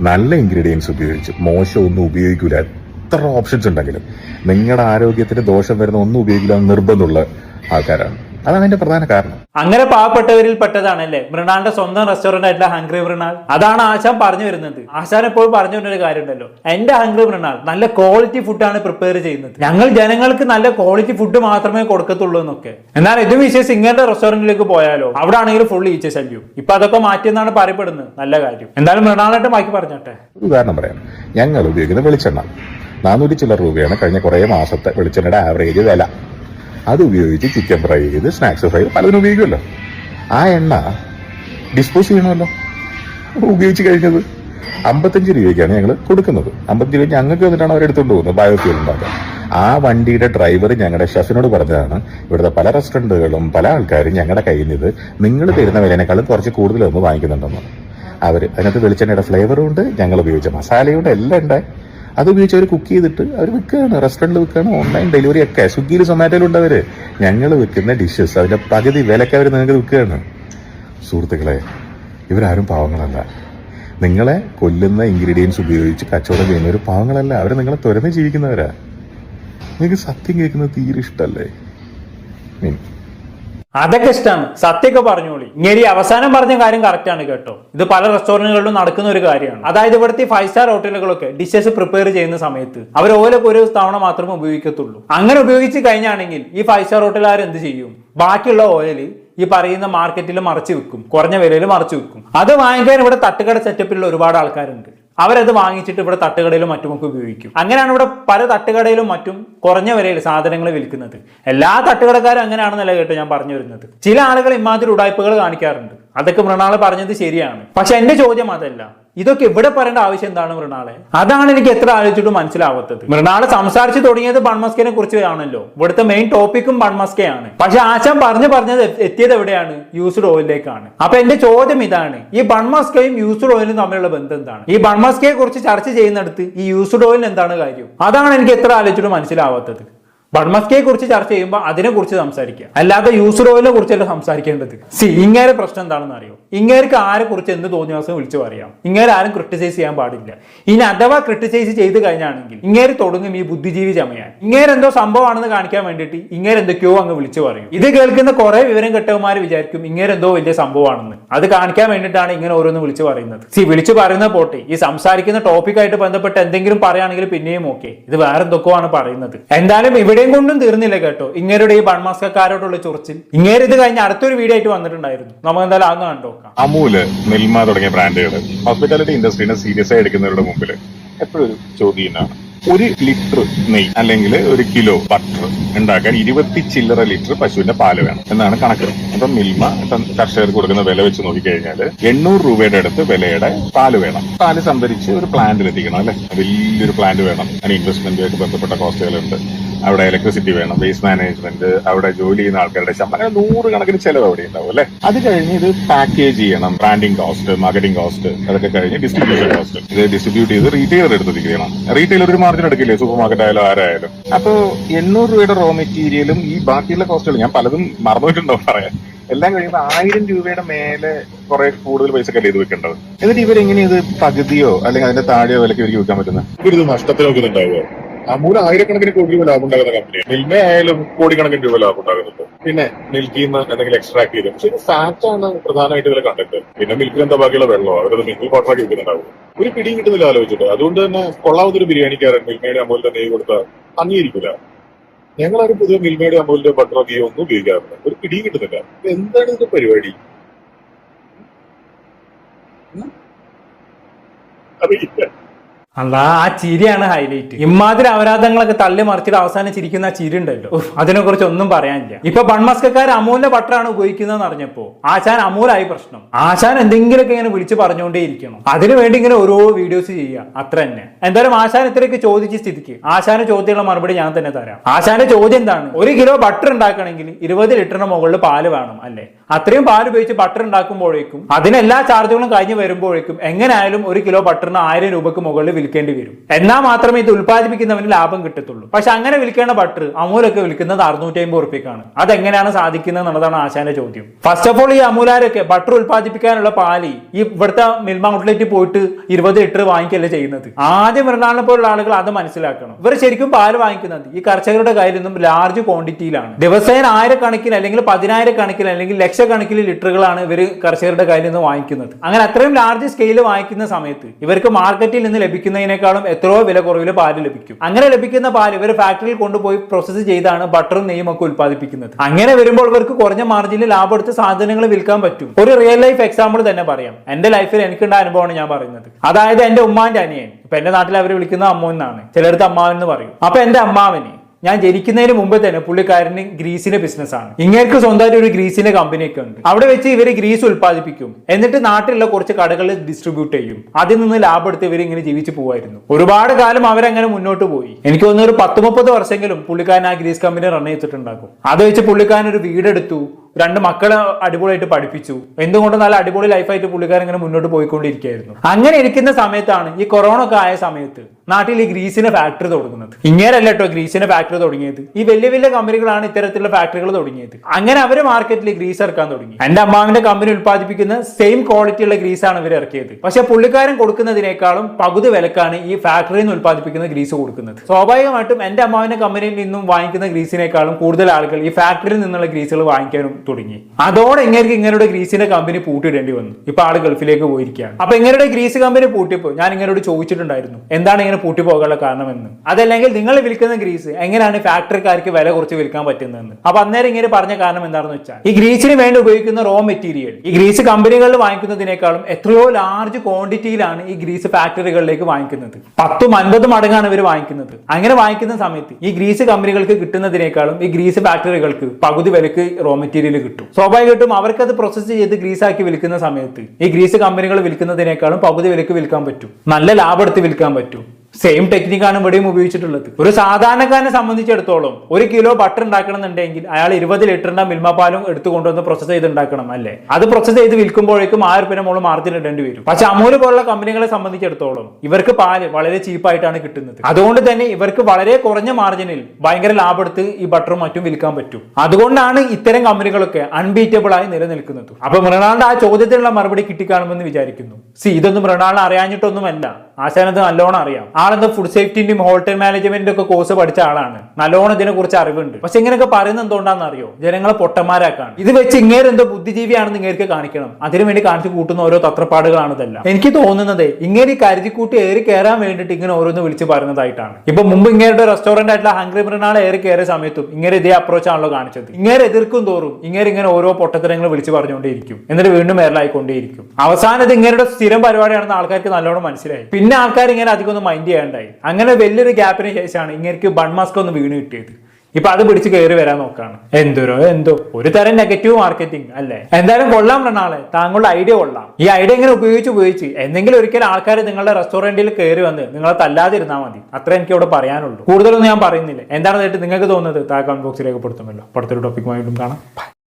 നല്ല ഇൻഗ്രീഡിയൻസ് ഉപയോഗിച്ച് മോശം ഒന്നും ഉപയോഗിക്കില്ല എത്ര ഓപ്ഷൻസ് ഉണ്ടെങ്കിലും നിങ്ങളുടെ ആരോഗ്യത്തിന് ദോഷം വരുന്ന ഒന്നും ഉപയോഗിക്കില്ല നിർബന്ധമുള്ള ആൾക്കാരാണ്. അതാണ് അതിന്റെ പ്രധാന കാരണം. അങ്ങനെ പാവപ്പെട്ടവരിൽ പെട്ടതാണല്ലേ? മൃണാളിന്റെ സ്വന്തം റെസ്റ്റോറന്റ് ആയിട്ടുള്ള ഹംഗ്രി മൃണാൾ. അതാണ് ആശാൻ പറഞ്ഞു വരുന്നത്. ആശാൻ എപ്പോഴും പറഞ്ഞു വരുന്ന ഒരു കാര്യമുണ്ടല്ലോ. എന്റെ ഹംഗ്രി മൃണാൾ നല്ല ക്വാളിറ്റി ഫുഡാണ് പ്രിപ്പയർ ചെയ്യുന്നത്. ഞങ്ങൾ ജനങ്ങൾക്ക് നല്ല ക്വാളിറ്റി ഫുഡ് മാത്രമേ കൊടുക്കത്തുള്ളൂ എന്നൊക്കെ. എന്നാൽ ഇത് വിശേഷം ഇങ്ങനത്തെ റെസ്റ്റോറന്റിലേക്ക് പോയാലോ? അവിടെ ആണെങ്കിൽ ഫുൾ ഈച്ച ശല്യം ഇപ്പൊ അതൊക്കെ മാറ്റിയെന്നാണ് പറയപ്പെടുന്നത്. നല്ല കാര്യം. എന്തായാലും മൃണാളായിട്ട് ബാക്കി പറഞ്ഞോട്ടെ. ഉദാഹരണം പറയാം. ഞങ്ങൾ ഉപയോഗിക്കുന്ന വെളിച്ചെണ്ണ. നാനൂറ്റി ചില്ലർ രൂപയാണ് കഴിഞ്ഞ കുറേ മാസത്തെ വെളിച്ചെണ്ണയുടെ ആവറേജ് വില. അത് ഉപയോഗിച്ച് ചിക്കൻ ഫ്രൈ ചെയ്ത് സ്നാക്സ് ഫ്രൈ ചെയ്ത് പലതിനും ഉപയോഗിക്കുമല്ലോ. ആ എണ്ണ ഡിസ്പോസ് ചെയ്യണമല്ലോ. ഉപയോഗിച്ച് കഴിഞ്ഞത് അമ്പത്തഞ്ച് രൂപയ്ക്കാണ് ഞങ്ങൾ കൊടുക്കുന്നത്. അമ്പത്തഞ്ച് രൂപ ഞങ്ങൾക്ക് വന്നിട്ടാണ് അവരെടുത്തുകൊണ്ട് പോകുന്നത് ബയോഫ്യൂൽ ഉണ്ടാക്കാൻ. ആ വണ്ടിയുടെ ഡ്രൈവർ ഞങ്ങളുടെ ഷെഫിനോട് പറഞ്ഞതാണ് ഇവിടുത്തെ പല റെസ്റ്റോറന്റുകളും പല ആൾക്കാരും ഞങ്ങളുടെ കയ്യിൽ നിന്ന് നിങ്ങൾ തരുന്ന വിലനേക്കാളും കുറച്ച് കൂടുതൽ ഒന്ന് വാങ്ങിക്കുന്നുണ്ടെന്ന് അവർ അതിനകത്ത് വെളിച്ചെണ്ണയുടെ ഫ്ലേവറും ഉണ്ട് ഞങ്ങൾ ഉപയോഗിച്ച മസാലയുണ്ട് എല്ലാം ഉണ്ടായി. അത് ഉപയോഗിച്ച് അവർ കുക്ക് ചെയ്തിട്ട് അവർ വിൽക്കുകയാണ്. റെസ്റ്റോറന്റിൽ വിൽക്കുകയാണ്. ഓൺലൈൻ ഡെലിവറി ഒക്കെ. സ്വിഗ്ഗിയിൽ സൊമാറ്റോയിലും ഉണ്ടവർ ഞങ്ങൾ വിൽക്കുന്ന ഡിഷസ് അതിന്റെ പകുതി വിലക്ക് അവർ നിങ്ങൾക്ക് വിൽക്കുകയാണ്. സുഹൃത്തുക്കളെ ഇവരാരും പാവങ്ങളല്ല. നിങ്ങളെ കൊല്ലുന്ന ഇൻഗ്രീഡിയൻസ് ഉപയോഗിച്ച് കച്ചവടം ചെയ്യുന്നവർ പാവങ്ങളല്ല. അവർ നിങ്ങളെ തുരന്ന് ജീവിക്കുന്നവരാ. നിങ്ങൾക്ക് സത്യം കേൾക്കുന്നത് തീരെ ഇഷ്ടമല്ലേ മീൻ. അതൊക്കെ ഇഷ്ടമാണ് സത്യമൊക്കെ പറഞ്ഞോളി. ഇങ്ങനെ അവസാനം പറഞ്ഞ കാര്യം കറക്റ്റ് ആണ് കേട്ടോ. ഇത് പല റെസ്റ്റോറന്റുകളിലും നടക്കുന്ന ഒരു കാര്യമാണ്. അതായത് ഇവിടുത്തെ ഫൈവ് സ്റ്റാർ ഹോട്ടലുകളൊക്കെ ഡിഷസ് പ്രിപ്പയർ ചെയ്യുന്ന സമയത്ത് അവർ ഓലൊക്കെ ഒരു തവണ മാത്രമേ ഉപയോഗിക്കത്തുള്ളൂ. അങ്ങനെ ഉപയോഗിച്ച് കഴിഞ്ഞാണെങ്കിൽ ഈ ഫൈവ് സ്റ്റാർ ഹോട്ടലുകാർ എന്ത് ചെയ്യും? ബാക്കിയുള്ള ഓയിൽ ഈ പറയുന്ന മാർക്കറ്റിൽ മറച്ചു വെക്കും കുറഞ്ഞ വിലയിൽ മറച്ചു വെക്കും അത് വാങ്ങിക്കാൻ ഇവിടെ തട്ടുകട സെറ്റപ്പിലുള്ള ഒരുപാട് ആൾക്കാരുണ്ട്. അവരത് വാങ്ങിച്ചിട്ട് ഇവിടെ തട്ടുകടയിലും മറ്റുമൊക്കെ ഉപയോഗിക്കും. അങ്ങനെയാണ് ഇവിടെ പല തട്ടുകടയിലും മറ്റും കുറഞ്ഞ വിലയിൽ സാധനങ്ങൾ വിൽക്കുന്നത്. എല്ലാ തട്ടുകടക്കാരും അങ്ങനെയാണെന്നല്ല കേട്ടോ ഞാൻ പറഞ്ഞു വരുന്നത്. ചില ആളുകൾ ഇമാതിരി ഉടായ്പകൾ കാണിക്കാറുണ്ട്. അതൊക്കെ മൃണാൾ പറഞ്ഞത് ശരിയാണ്. പക്ഷെ എന്റെ ചോദ്യം അതല്ല. ഇതൊക്കെ ഇവിടെ പറയേണ്ട ആവശ്യം എന്താണ് മൃണാളെ? അതാണ് എനിക്ക് എത്ര ആലോചിച്ചിട്ടും മനസ്സിലാവാത്തത്. മൃണാളെ സംസാരിച്ചു തുടങ്ങിയത് ബൺമസ്കേനെ കുറിച്ച് ആണല്ലോ. ഇവിടുത്തെ മെയിൻ ടോപ്പിക്കും ബൺമസ്കയാണ് പക്ഷെ ആശാൻ പറഞ്ഞു പറഞ്ഞത് എത്തിയത് എവിടെയാണ്? യൂസ്ഡ് ഓയിലേക്കാണ് അപ്പൊ എന്റെ ചോദ്യം ഇതാണ് ഈ ബൺമസ്കയും യൂസ്ഡ് ഓയിലും തമ്മിലുള്ള ബന്ധം എന്താണ്? ഈ ബൺമസ്കയെ കുറിച്ച് ചർച്ച ചെയ്യുന്നിടത്ത് ഈ യൂസ്ഡ് ഓയിൽ എന്താണ് കാര്യം? അതാണ് എനിക്ക് എത്ര ആലോചിച്ചിട്ടും മനസ്സിലാവാത്തത്. ബൺമസ്കയെ കുറിച്ച് ചർച്ച ചെയ്യുമ്പോൾ അതിനെ കുറിച്ച് സംസാരിക്കുക. അല്ലാതെ യൂസർ കുറിച്ചല്ല സംസാരിക്കേണ്ടത്. സി ഇങ്ങേരെ പ്രശ്നം എന്താണെന്ന് അറിയോ ഇങ്ങേർക്ക് ആരെ കുറിച്ച് എന്ത് തോന്നിയ ദിവസം വിളിച്ചു പറയാം ഇങ്ങേരെ ആരും ക്രിട്ടിസൈസ് ചെയ്യാൻ പാടില്ല. ഇനി അഥവാ ക്രിട്ടിസൈസ് ചെയ്ത് കഴിഞ്ഞാണെങ്കിൽ ഇങ്ങേര് തുടങ്ങും ഈ ബുദ്ധിജീവി ചമയാൻ. ഇങ്ങേരെന്തോ സംഭവമാണെന്ന് കാണിക്കാൻ വേണ്ടിയിട്ട് ഇങ്ങേരെന്തൊക്കെയോ അങ്ങ് വിളിച്ചു പറയും. ഇത് കേൾക്കുന്ന കുറെ വിവരം കെട്ടവന്മാർ വിചാരിക്കും ഇങ്ങേരെന്തോ വലിയ സംഭവമാണെന്ന്. അത് കാണിക്കാൻ വേണ്ടിയിട്ടാണ് ഇങ്ങനെ ഓരോന്ന് വിളിച്ചു പറയുന്നത്. സി വിളിച്ചു പറയുന്ന പോട്ടെ. ഈ സംസാരിക്കുന്ന ടോപ്പിക്കായിട്ട് ബന്ധപ്പെട്ട് എന്തെങ്കിലും പറയുകയാണെങ്കിൽ പിന്നെയും ഓക്കെ ഇത് വേറെന്തൊക്കെയാണ് പറയുന്നത്. എന്തായാലും ഇവിടെയും കൊണ്ടും തീർന്നില്ല കേട്ടോ. ഇങ്ങേരുടെ ഈ ബൺമാസ്കാരോടുള്ള ചൊറിച്ചിൽ. ഇങ്ങേര് ഇത് കഴിഞ്ഞ അടുത്തൊരു വീഡിയോ ആയിട്ട് വന്നിട്ടുണ്ടായിരുന്നു. നമുക്ക് എന്തായാലും അന്ന് കണ്ടോക്കാം അമൂൽ മിൽമ തുടങ്ങിയ ബ്രാൻഡുകൾ ഹോസ്പിറ്റാലിറ്റി ഇൻഡസ്ട്രീനെ സീരിയസ് ആയി എടുക്കുന്നവരുടെ മുമ്പിൽ എപ്പോഴും ഒരു ഒരു ലിറ്റർ നെയ് അല്ലെങ്കിൽ ഒരു കിലോ ബട്ടർ ഉണ്ടാക്കാൻ ഇരുപത്തി ചില്ലറ ലിറ്റർ പശുവിന്റെ പാൽ വേണം എന്നാണ് കണക്ക്. അപ്പൊ മിൽമ കർഷകർക്ക് കൊടുക്കുന്ന വില വെച്ച് നോക്കിക്കഴിഞ്ഞാൽ എണ്ണൂറ് രൂപയുടെ അടുത്ത് വിലയുടെ പാൽ വേണം. പാൽ സംഭരിച്ച് ഒരു പ്ലാന്റിൽ എത്തിക്കണം അല്ലെ? വലിയൊരു പ്ലാന്റ് വേണം. അതിന് ഇൻവെസ്റ്റ്മെന്റുമായിട്ട് ബന്ധപ്പെട്ട കോസ്റ്റുകളുണ്ട് അവിടെ ഇലക്ട്രിസിറ്റി വേണം വേസ്റ്റ് മാനേജ്മെന്റ് അവിടെ ജോലി ചെയ്യുന്ന ആൾക്കാരുടെ ശമ്പളം നൂറ് കണക്കിന് ചെലവ് അവിടെ ഉണ്ടാവും അല്ലെ? അത് കഴിഞ്ഞ് ഇത് പാക്കേജ് ചെയ്യണം ബ്രാൻഡിംഗ് കോസ്റ്റ് മാർക്കറ്റിംഗ് കോസ്റ്റ് അതൊക്കെ കഴിഞ്ഞ് ഡിസ്ട്രിബ്യൂഷൻ കോസ്റ്റ് ഇത് ഡിസ്ട്രിബ്യൂട്ട് ചെയ്ത് റീറ്റെയിലർ എടുത്ത് ചെയ്യണം റീറ്റെയിലർ ഒരു മാർജിൻ എടുക്കില്ലേ? സൂപ്പർ മാർക്കറ്റ് ആയാലും ആരായാലും. അപ്പോ എണ്ണൂറ് രൂപയുടെ റോ മെറ്റീരിയലും ഈ ബാക്കിയുള്ള കോസ്റ്റുകൾ ഞാൻ പലതും മറന്നിട്ടുണ്ടോ പറയാൻ. എല്ലാം കഴിയുമ്പോൾ ആയിരം രൂപയുടെ മേലെ കുറെ കൂടുതൽ പൈസ കല്ല് ചെയ്ത് വെക്കേണ്ടത്? എന്നിട്ട് ഇവരെങ്ങനെ ഇത് പകുതിയോ അല്ലെങ്കിൽ അതിന്റെ താഴെയോ വിലക്ക് ഇവർക്ക് വിൽക്കാൻ പറ്റുന്നത്? ഇവരിത് നഷ്ടത്തിൽ നോക്കുന്നുണ്ടാവുക അമൂല ആയിരക്കണക്കിന് കോടി രൂപ ലാഭം ഉണ്ടാകുന്ന കമ്പനിയാണ് മിൽമ ആയാലും കോടിക്കണക്കിന് രൂപ ലാഭം ഉണ്ടാകുന്നുണ്ട് പിന്നെ മിൽക്കിൽ നിന്ന് എന്തെങ്കിലും എക്സ്ട്രാക്ട് ചെയ്ത്. പക്ഷേ ഫാറ്റ് പ്രധാനമായിട്ട് ഇതിൽ കണ്ടത് പിന്നെ മിൽക്കിൽ എന്താ ബാക്കിയുള്ള വെള്ളം അവരത് മിൽക്കിൽ കോട്ടറാക്കി വെക്കുന്നുണ്ടാവും. ഒരു പിടിയും കിട്ടുന്നില്ല ആലോചിച്ചിട്ട്. അതുകൊണ്ട് തന്നെ കൊള്ളാവുന്നൊരു ബിരിയാണിക്കാരൻ മിൽമയുടെ അമൂലിന്റെ നെയ്യ് കൊടുത്താൽ അംഗീകരിക്കില്ല ഞങ്ങളാരും പുതിയ മിൽമയുടെ അമൂലിന്റെ ബട്ടറോ ഗിയോ ഒന്നും ഉപയോഗിക്കാറില്ല. ഒരു പിടിയും കിട്ടുന്നില്ല. എന്താണ് ഇതിന്റെ പരിപാടി? അറിയില്ല. അല്ല ആ ചിരിയാണ് ഹൈലൈറ്റ് ഇമാതിരി അപരാധങ്ങളൊക്കെ തള്ളി മറിച്ചിട്ട് അവസാനം ചിരിക്കുന്ന ആ ചിരി ഉണ്ടല്ലോ. അതിനെ കുറിച്ച് ഒന്നും പറയാനില്ല. ഇപ്പൊ പൺമസ്കക്കാർ അമൂലിന്റെ ബട്ടറാണ് ഉപയോഗിക്കുന്നതെന്ന് അറിഞ്ഞപ്പോ ആശാൻ അമൂലായി പ്രശ്നം. ആശാൻ എന്തെങ്കിലുമൊക്കെ ഇങ്ങനെ വിളിച്ചു പറഞ്ഞുകൊണ്ടേ ഇരിക്കണം അതിനു വേണ്ടി ഇങ്ങനെ ഓരോ വീഡിയോസ് ചെയ്യുക. അത്ര തന്നെ. എന്തായാലും ആശാൻ ഇത്രയൊക്കെ ചോദിച്ച സ്ഥിതിക്ക്. ആശാന്റെ ചോദ്യമുള്ള മറുപടി ഞാൻ തന്നെ തരാം. ആശാന്റെ ചോദ്യം എന്താണ്? ഒരു കിലോ ബട്ടർ ഉണ്ടാക്കണമെങ്കിൽ ഇരുപത് ലിറ്ററിന് മുകളിൽ പാൽ വേണം അല്ലേ? അത്രയും പാൽ ഉപയോഗിച്ച് ബട്ടർ ഉണ്ടാക്കുമ്പോഴേക്കും അതിനെല്ലാ ചാർജുകളും കഴിഞ്ഞ് വരുമ്പോഴേക്കും എങ്ങനെയായാലും ഒരു കിലോ ബട്ടറിന് ആയിരം രൂപക്ക് മുകളിൽ വിൽക്കേണ്ടി വരും. എന്നാൽ മാത്രമേ ഇത് ഉൽപ്പാദിപ്പിക്കുന്നവന് ലാഭം കിട്ടത്തുള്ളൂ. പക്ഷെ അങ്ങനെ വിൽക്കേണ്ട ബട്ടർ അമൂലൊക്കെ വിൽക്കുന്നത് അറുന്നൂറ്റി അമ്പത് ഉറുപ്പിക്കാണ് അതെങ്ങനെയാണ് സാധിക്കുന്നത് എന്നുള്ളതാണ് ആശാന്റെ ചോദ്യം. ഫസ്റ്റ് ഓഫ് ഓൾ ഈ അമൂലാരൊക്കെ ബട്ടർ ഉൽപ്പാദിപ്പിക്കാനുള്ള പാൽ ഈ ഇവിടുത്തെ മിൽമ ഔട്ട്ലെറ്റിൽ പോയിട്ട് ഇരുപത് ലിറ്റർ വാങ്ങിക്കല്ലേ ചെയ്യുന്നത്? ആദ്യം എറണാകുളം പോലുള്ള ആളുകൾ അത് മനസ്സിലാക്കണം. ഇവർ ശരിക്കും പാൽ വാങ്ങിക്കുന്നത് ഈ കർഷകരുടെ കയ്യിൽ നിന്നും ലാർജ് ക്വാണ്ടിറ്റിയിലാണ് ദിവസേന ആയിരക്കണക്കിന് അല്ലെങ്കിൽ പതിനായിരക്കണക്കിന് അല്ലെങ്കിൽ ലക്ഷക്കണക്കിന് ലിറ്ററുകളാണ് ഇവർ കർഷകരുടെ കയ്യിൽ നിന്ന് വാങ്ങിക്കുന്നത്. അങ്ങനെ അത്രയും ലാർജ് സ്കെയിൽ വാങ്ങിക്കുന്ന സമയത്ത് ഇവർക്ക് മാർക്കറ്റിൽ നിന്ന് ലഭിക്കുന്നതിനേക്കാളും എത്രയോ വില കുറവിൽ പാൽ ലഭിക്കും. അങ്ങനെ ലഭിക്കുന്ന പാൽ ഇവർ ഫാക്ടറിയിൽ കൊണ്ടുപോയി പ്രോസസ്സ് ചെയ്താണ് ബട്ടറും നെയ്യും ഒക്കെ ഉൽപ്പാദിപ്പിക്കുന്നത്. അങ്ങനെ വരുമ്പോൾ ഇവർക്ക് കുറഞ്ഞ മാർജിനിൽ ലാഭം എടുത്ത് സാധനങ്ങൾ വിൽക്കാൻ പറ്റും. ഒരു റിയൽ ലൈഫ് എക്സാമ്പിൾ തന്നെ പറയാം. എന്റെ ലൈഫിൽ എനിക്കുണ്ടായ അനുഭവമാണ് ഞാൻ പറയുന്നത്. അതായത് എന്റെ ഉമ്മാന്റെ അനിയൻ. ഇപ്പൊ എന്റെ നാട്ടിൽ അവർ വിളിക്കുന്ന അമ്മ എന്നാണ്. ചിലടത്ത് അമ്മാവൻ എന്ന് പറയും. അപ്പൊ എന്റെ അമ്മാവന് ഞാൻ ജനിക്കുന്നതിന് മുമ്പ് തന്നെ പുള്ളിക്കാരന് ഗ്രീസിന്റെ ബിസിനസ്സാണ് ഇങ്ങേർക്ക് സ്വന്തമായിട്ട് ഒരു ഗ്രീസിന്റെ കമ്പനിയൊക്കെ ഉണ്ട്. അവിടെ വെച്ച് ഇവർ ഗ്രീസ് ഉത്പാദിപ്പിക്കും എന്നിട്ട് നാട്ടിലുള്ള കുറച്ച് കടകളിൽ ഡിസ്ട്രിബ്യൂട്ട് ചെയ്യും. അതിൽ നിന്ന് ലാഭം എടുത്ത് ഇവർ ഇങ്ങനെ ജീവിച്ചു പോവായിരുന്നു. ഒരുപാട് കാലം അവരങ്ങനെ മുന്നോട്ട് പോയി. എനിക്ക് തോന്നുന്നു ഒരു പത്ത് മുപ്പത് വർഷമെങ്കിലും പുള്ളിക്കാരൻ ആ ഗ്രീസ് കമ്പനി റൺ ചെയ്തിട്ടുണ്ടാക്കും അത് വെച്ച് പുള്ളിക്കാരൻ ഒരു വീടെടുത്തു. രണ്ട് മക്കളെ അടിപൊളിയായിട്ട് പഠിപ്പിച്ചു. എന്തുകൊണ്ട് നല്ല അടിപൊളി ലൈഫായിട്ട് പുള്ളിക്കാരൻ ഇങ്ങനെ മുന്നോട്ട് പോയിക്കൊണ്ടിരിക്കുകയായിരുന്നു. അങ്ങനെ ഇരിക്കുന്ന സമയത്താണ് ഈ കൊറോണ ഒക്കെ ആയ സമയത്ത് നാട്ടിൽ ഈ ഗ്രീസിന് ഫാക്ടറി തുടങ്ങുന്നത്. ഇങ്ങനെയല്ല കേട്ടോ ഗ്രീസിന് ഫാക്ടറി തുടങ്ങിയത്. ഈ വലിയ വലിയ കമ്പനികളാണ് ഇത്തരത്തിലുള്ള ഫാക്ടറികൾ തുടങ്ങിയത്. അങ്ങനെ അവർ മാർക്കറ്റിൽ ഗ്രീസ് ഇറക്കാൻ തുടങ്ങി. എന്റെ അമ്മാവിന്റെ കമ്പനി ഉൽപ്പാദിപ്പിക്കുന്ന സെയിം ക്വാളിറ്റിയുള്ള ഗ്രീസാണ് ഇവർ ഇറക്കിയത്. പക്ഷെ പുള്ളിക്കാരൻ കൊടുക്കുന്നതിനേക്കാളും പകുതി വിലക്കാണ് ഈ ഫാക്ടറിയിൽ നിന്ന് ഉൽപ്പാദിപ്പിക്കുന്ന ഗ്രീസ് കൊടുക്കുന്നത്. സ്വാഭാവികമായിട്ടും എന്റെ അമ്മാവിന്റെ കമ്പനിയിൽ നിന്നും വാങ്ങിക്കുന്ന ഗ്രീസിനേക്കാളും കൂടുതൽ ആളുകൾ ഈ ഫാക്ടറിയിൽ നിന്നുള്ള ഗ്രീസുകൾ വാങ്ങിക്കാനും തുടങ്ങി. അതോടെ എങ്ങനെ ഇങ്ങനെയുടെ ഗ്രീസിന്റെ കമ്പനി പൂട്ടിയിടേണ്ടി വന്നു. ഇപ്പൊ ആൾ ഗൾഫിലേക്ക് പോയിരിക്കുകയാണ്. അപ്പൊ ഇങ്ങനെയുടെ ഗ്രീസ് കമ്പനി പൂട്ടിയപ്പോൾ ഞാൻ ഇങ്ങനോട് ചോദിച്ചിട്ടുണ്ടായിരുന്നു. എന്താണ് ഇങ്ങനെ പൂട്ടി പോകാനുള്ള കാരണമെന്ന്. അതല്ലെങ്കിൽ നിങ്ങൾ വിൽക്കുന്ന ഗ്രീസ് എങ്ങനെയാണ് ഫാക്ടറിക്കാർക്ക് വില കുറച്ച് വിൽക്കാൻ പറ്റുന്നതെന്ന്? അപ്പൊ അന്നേരം ഇങ്ങനെ പറഞ്ഞ കാരണം എന്താണെന്ന് വെച്ചാൽ ഈ ഗ്രീസിന് വേണ്ടി ഉപയോഗിക്കുന്ന റോ മെറ്റീരിയൽ ഈ ഗ്രീസ് കമ്പനികളിൽ വാങ്ങിക്കുന്നതിനേക്കാളും എത്രയോ ലാർജ് ക്വാണ്ടിറ്റിയിലാണ് ഈ ഗ്രീസ് ഫാക്ടറികളിലേക്ക് വാങ്ങിക്കുന്നത്. പത്തും അൻപതും മടങ്ങാണ് ഇവർ വാങ്ങിക്കുന്നത്. അങ്ങനെ വാങ്ങിക്കുന്ന സമയത്ത് ഈ ഗ്രീസ് കമ്പനികൾക്ക് കിട്ടുന്നതിനേക്കാളും ഈ ഗ്രീസ് ഫാക്ടറികൾക്ക് പകുതി വിലക്ക് റോ മെറ്റീരിയൽ കിട്ടും. സ്വാഭാവികമായിട്ടും അവർക്കത് പ്രോസസ്സ് ചെയ്ത് ഗ്രീസാക്കി വിൽക്കുന്ന സമയത്ത് ഈ ഗ്രീസ് കമ്പനികൾ വിൽക്കുന്നതിനേക്കാളും പകുതി വിലക്ക് വിൽക്കാൻ പറ്റും. നല്ല ലാഭം എടുത്ത് വിൽക്കാൻ പറ്റും. സെയിം ടെക്നിക്കാണ് ഇവിടെയും ഉപയോഗിച്ചിട്ടുള്ളത്. ഒരു സാധാരണക്കാരനെ സംബന്ധിച്ചിടത്തോളം ഒരു കിലോ ബട്ടർ ഉണ്ടാക്കണമെന്നുണ്ടെങ്കിൽ അയാൾ ഇരുപത് ലിറ്ററിന്റെ മിൽമ പാലും എടുത്തു കൊണ്ടുവന്ന് പ്രോസസ് ചെയ്ത് ഉണ്ടാക്കണം അല്ലേ? അത് പ്രോസസ് ചെയ്ത് വിൽക്കുമ്പോഴേക്കും ആയിരം രൂപ മോൾ മാർജിൻ ഇടേണ്ടി വരും. പക്ഷെ അമൂൽ പോലുള്ള കമ്പനികളെ സംബന്ധിച്ചിടത്തോളം ഇവർക്ക് പാൽ വളരെ ചീപ്പായിട്ടാണ് കിട്ടുന്നത്. അതുകൊണ്ട് തന്നെ ഇവർക്ക് വളരെ കുറഞ്ഞ മാർജിനിൽ ഭയങ്കര ലാഭം എടുത്ത് ഈ ബട്ടറും മറ്റും വിൽക്കാൻ പറ്റും. അതുകൊണ്ടാണ് ഇത്തരം കമ്പനികളൊക്കെ അൺബീറ്റബിൾ ആയി നിലനിൽക്കുന്നത്. അപ്പൊ മൃണാളിന്റെ ആ ചോദ്യത്തിനുള്ള മറുപടി കിട്ടിക്കാണുമെന്ന് വിചാരിക്കുന്നു. സി ഇതൊന്നും മൃണാളിനെ അറിയാഞ്ഞിട്ടൊന്നുമല്ല. ആശാനത് നല്ലോണം അറിയാം. ആളെന്താ ഫുഡ് സേഫ്റ്റിന്റെയും ഹോട്ടൽ മാനേജ്മെന്റിന്റെ ഒക്കെ കോഴ്സ് പഠിച്ച ആളാണ്. നല്ലോണം ഇതിനെ കുറിച്ച് അറിവുണ്ട്. പക്ഷെ ഇങ്ങനെയൊക്കെ പറയുന്നത് എന്തുകൊണ്ടാണെന്ന് അറിയോ ജനങ്ങളെ പൊട്ടന്മാരാക്കാണ്. ഇത് വെച്ച് ഇങ്ങേര് എന്തോ ബുദ്ധിജീവിയാണെന്ന് ഇങ്ങേർക്ക് കാണിക്കണം. അതിനു വേണ്ടി കാണിച്ചു കൂട്ടുന്ന ഓരോ തത്രപ്പാടുകളാണ് ഇതെല്ലാം. എനിക്ക് തോന്നുന്നത് ഇങ്ങനെ ഈ കരുതിക്കൂട്ടി ഏറി കയറാൻ വേണ്ടിട്ട് ഇങ്ങനെ ഓരോന്ന് വിളിച്ച് പറയുന്നതായിട്ടാണ്. ഇപ്പൊ മുമ്പ് ഇങ്ങേരുടെ റെസ്റ്റോറന്റ് ആയിട്ടുള്ള ഹംഗ്രി മൃണാൾ ഏറി കയറിയ സമയത്തും ഇങ്ങനെ ഇതേ അപ്രോച്ച് ആണല്ലോ കാണിച്ചത്. ഇങ്ങനെ എതിർക്കും തോറും ഇങ്ങനെ ഇങ്ങനെ ഓരോ പൊട്ടത്തരങ്ങൾ വിളിച്ച് പറഞ്ഞുകൊണ്ടേയിരിക്കും. എന്നിട്ട് വീണ്ടും മേലായിക്കൊണ്ടേയിരിക്കും അവസാനം ഇത് ഇങ്ങനെയുടെ സ്ഥിരം പരിപാടിയാണെന്ന് ആൾക്കാർക്ക് നല്ലോണം മനസ്സിലായി. പിന്നെ ആൾക്കാർ ഇങ്ങനെ അധികം ഒന്നും മൈൻഡ് ചെയ്യാണ്ടായി. അങ്ങനെ വലിയൊരു ഗ്യാപ്പിന് ശേഷമാണ് ഇങ്ങനെ ബൺ മാസ്ക് ഒന്ന് വീണ് കിട്ടിയത്. ഇപ്പൊ അത് പിടിച്ച് കയറി വരാൻ നോക്കാണ്. എന്തോരോ എന്തോ. ഒരു തരം നെഗറ്റീവ് മാർക്കറ്റിംഗ് അല്ലേ? എന്തായാലും കൊള്ളാം റണാളെ. താങ്കളുടെ ഐഡിയ കൊള്ളാം. ഈ ഐഡിയ ഇങ്ങനെ ഉപയോഗിച്ച് ഉപയോഗിച്ച് എന്തെങ്കിലും ഒരിക്കൽ ആൾക്കാർ നിങ്ങളുടെ റെസ്റ്റോറന്റിൽ കയറി വന്ന് നിങ്ങളെ തല്ലാതിരുന്നാൽ മതി. അത്ര എനിക്ക് ഇവിടെ പറയാനുള്ളൂ. കൂടുതലൊന്നും ഞാൻ പറയുന്നില്ല. എന്താണ് നിങ്ങൾക്ക് തോന്നുന്നത്? താ കമന്റ് ബോക്സിൽ രേഖപ്പെടുത്തുമല്ലോ. അടുത്തൊരു ടോപ്പിക്കുമായി വീണ്ടും കാണാം.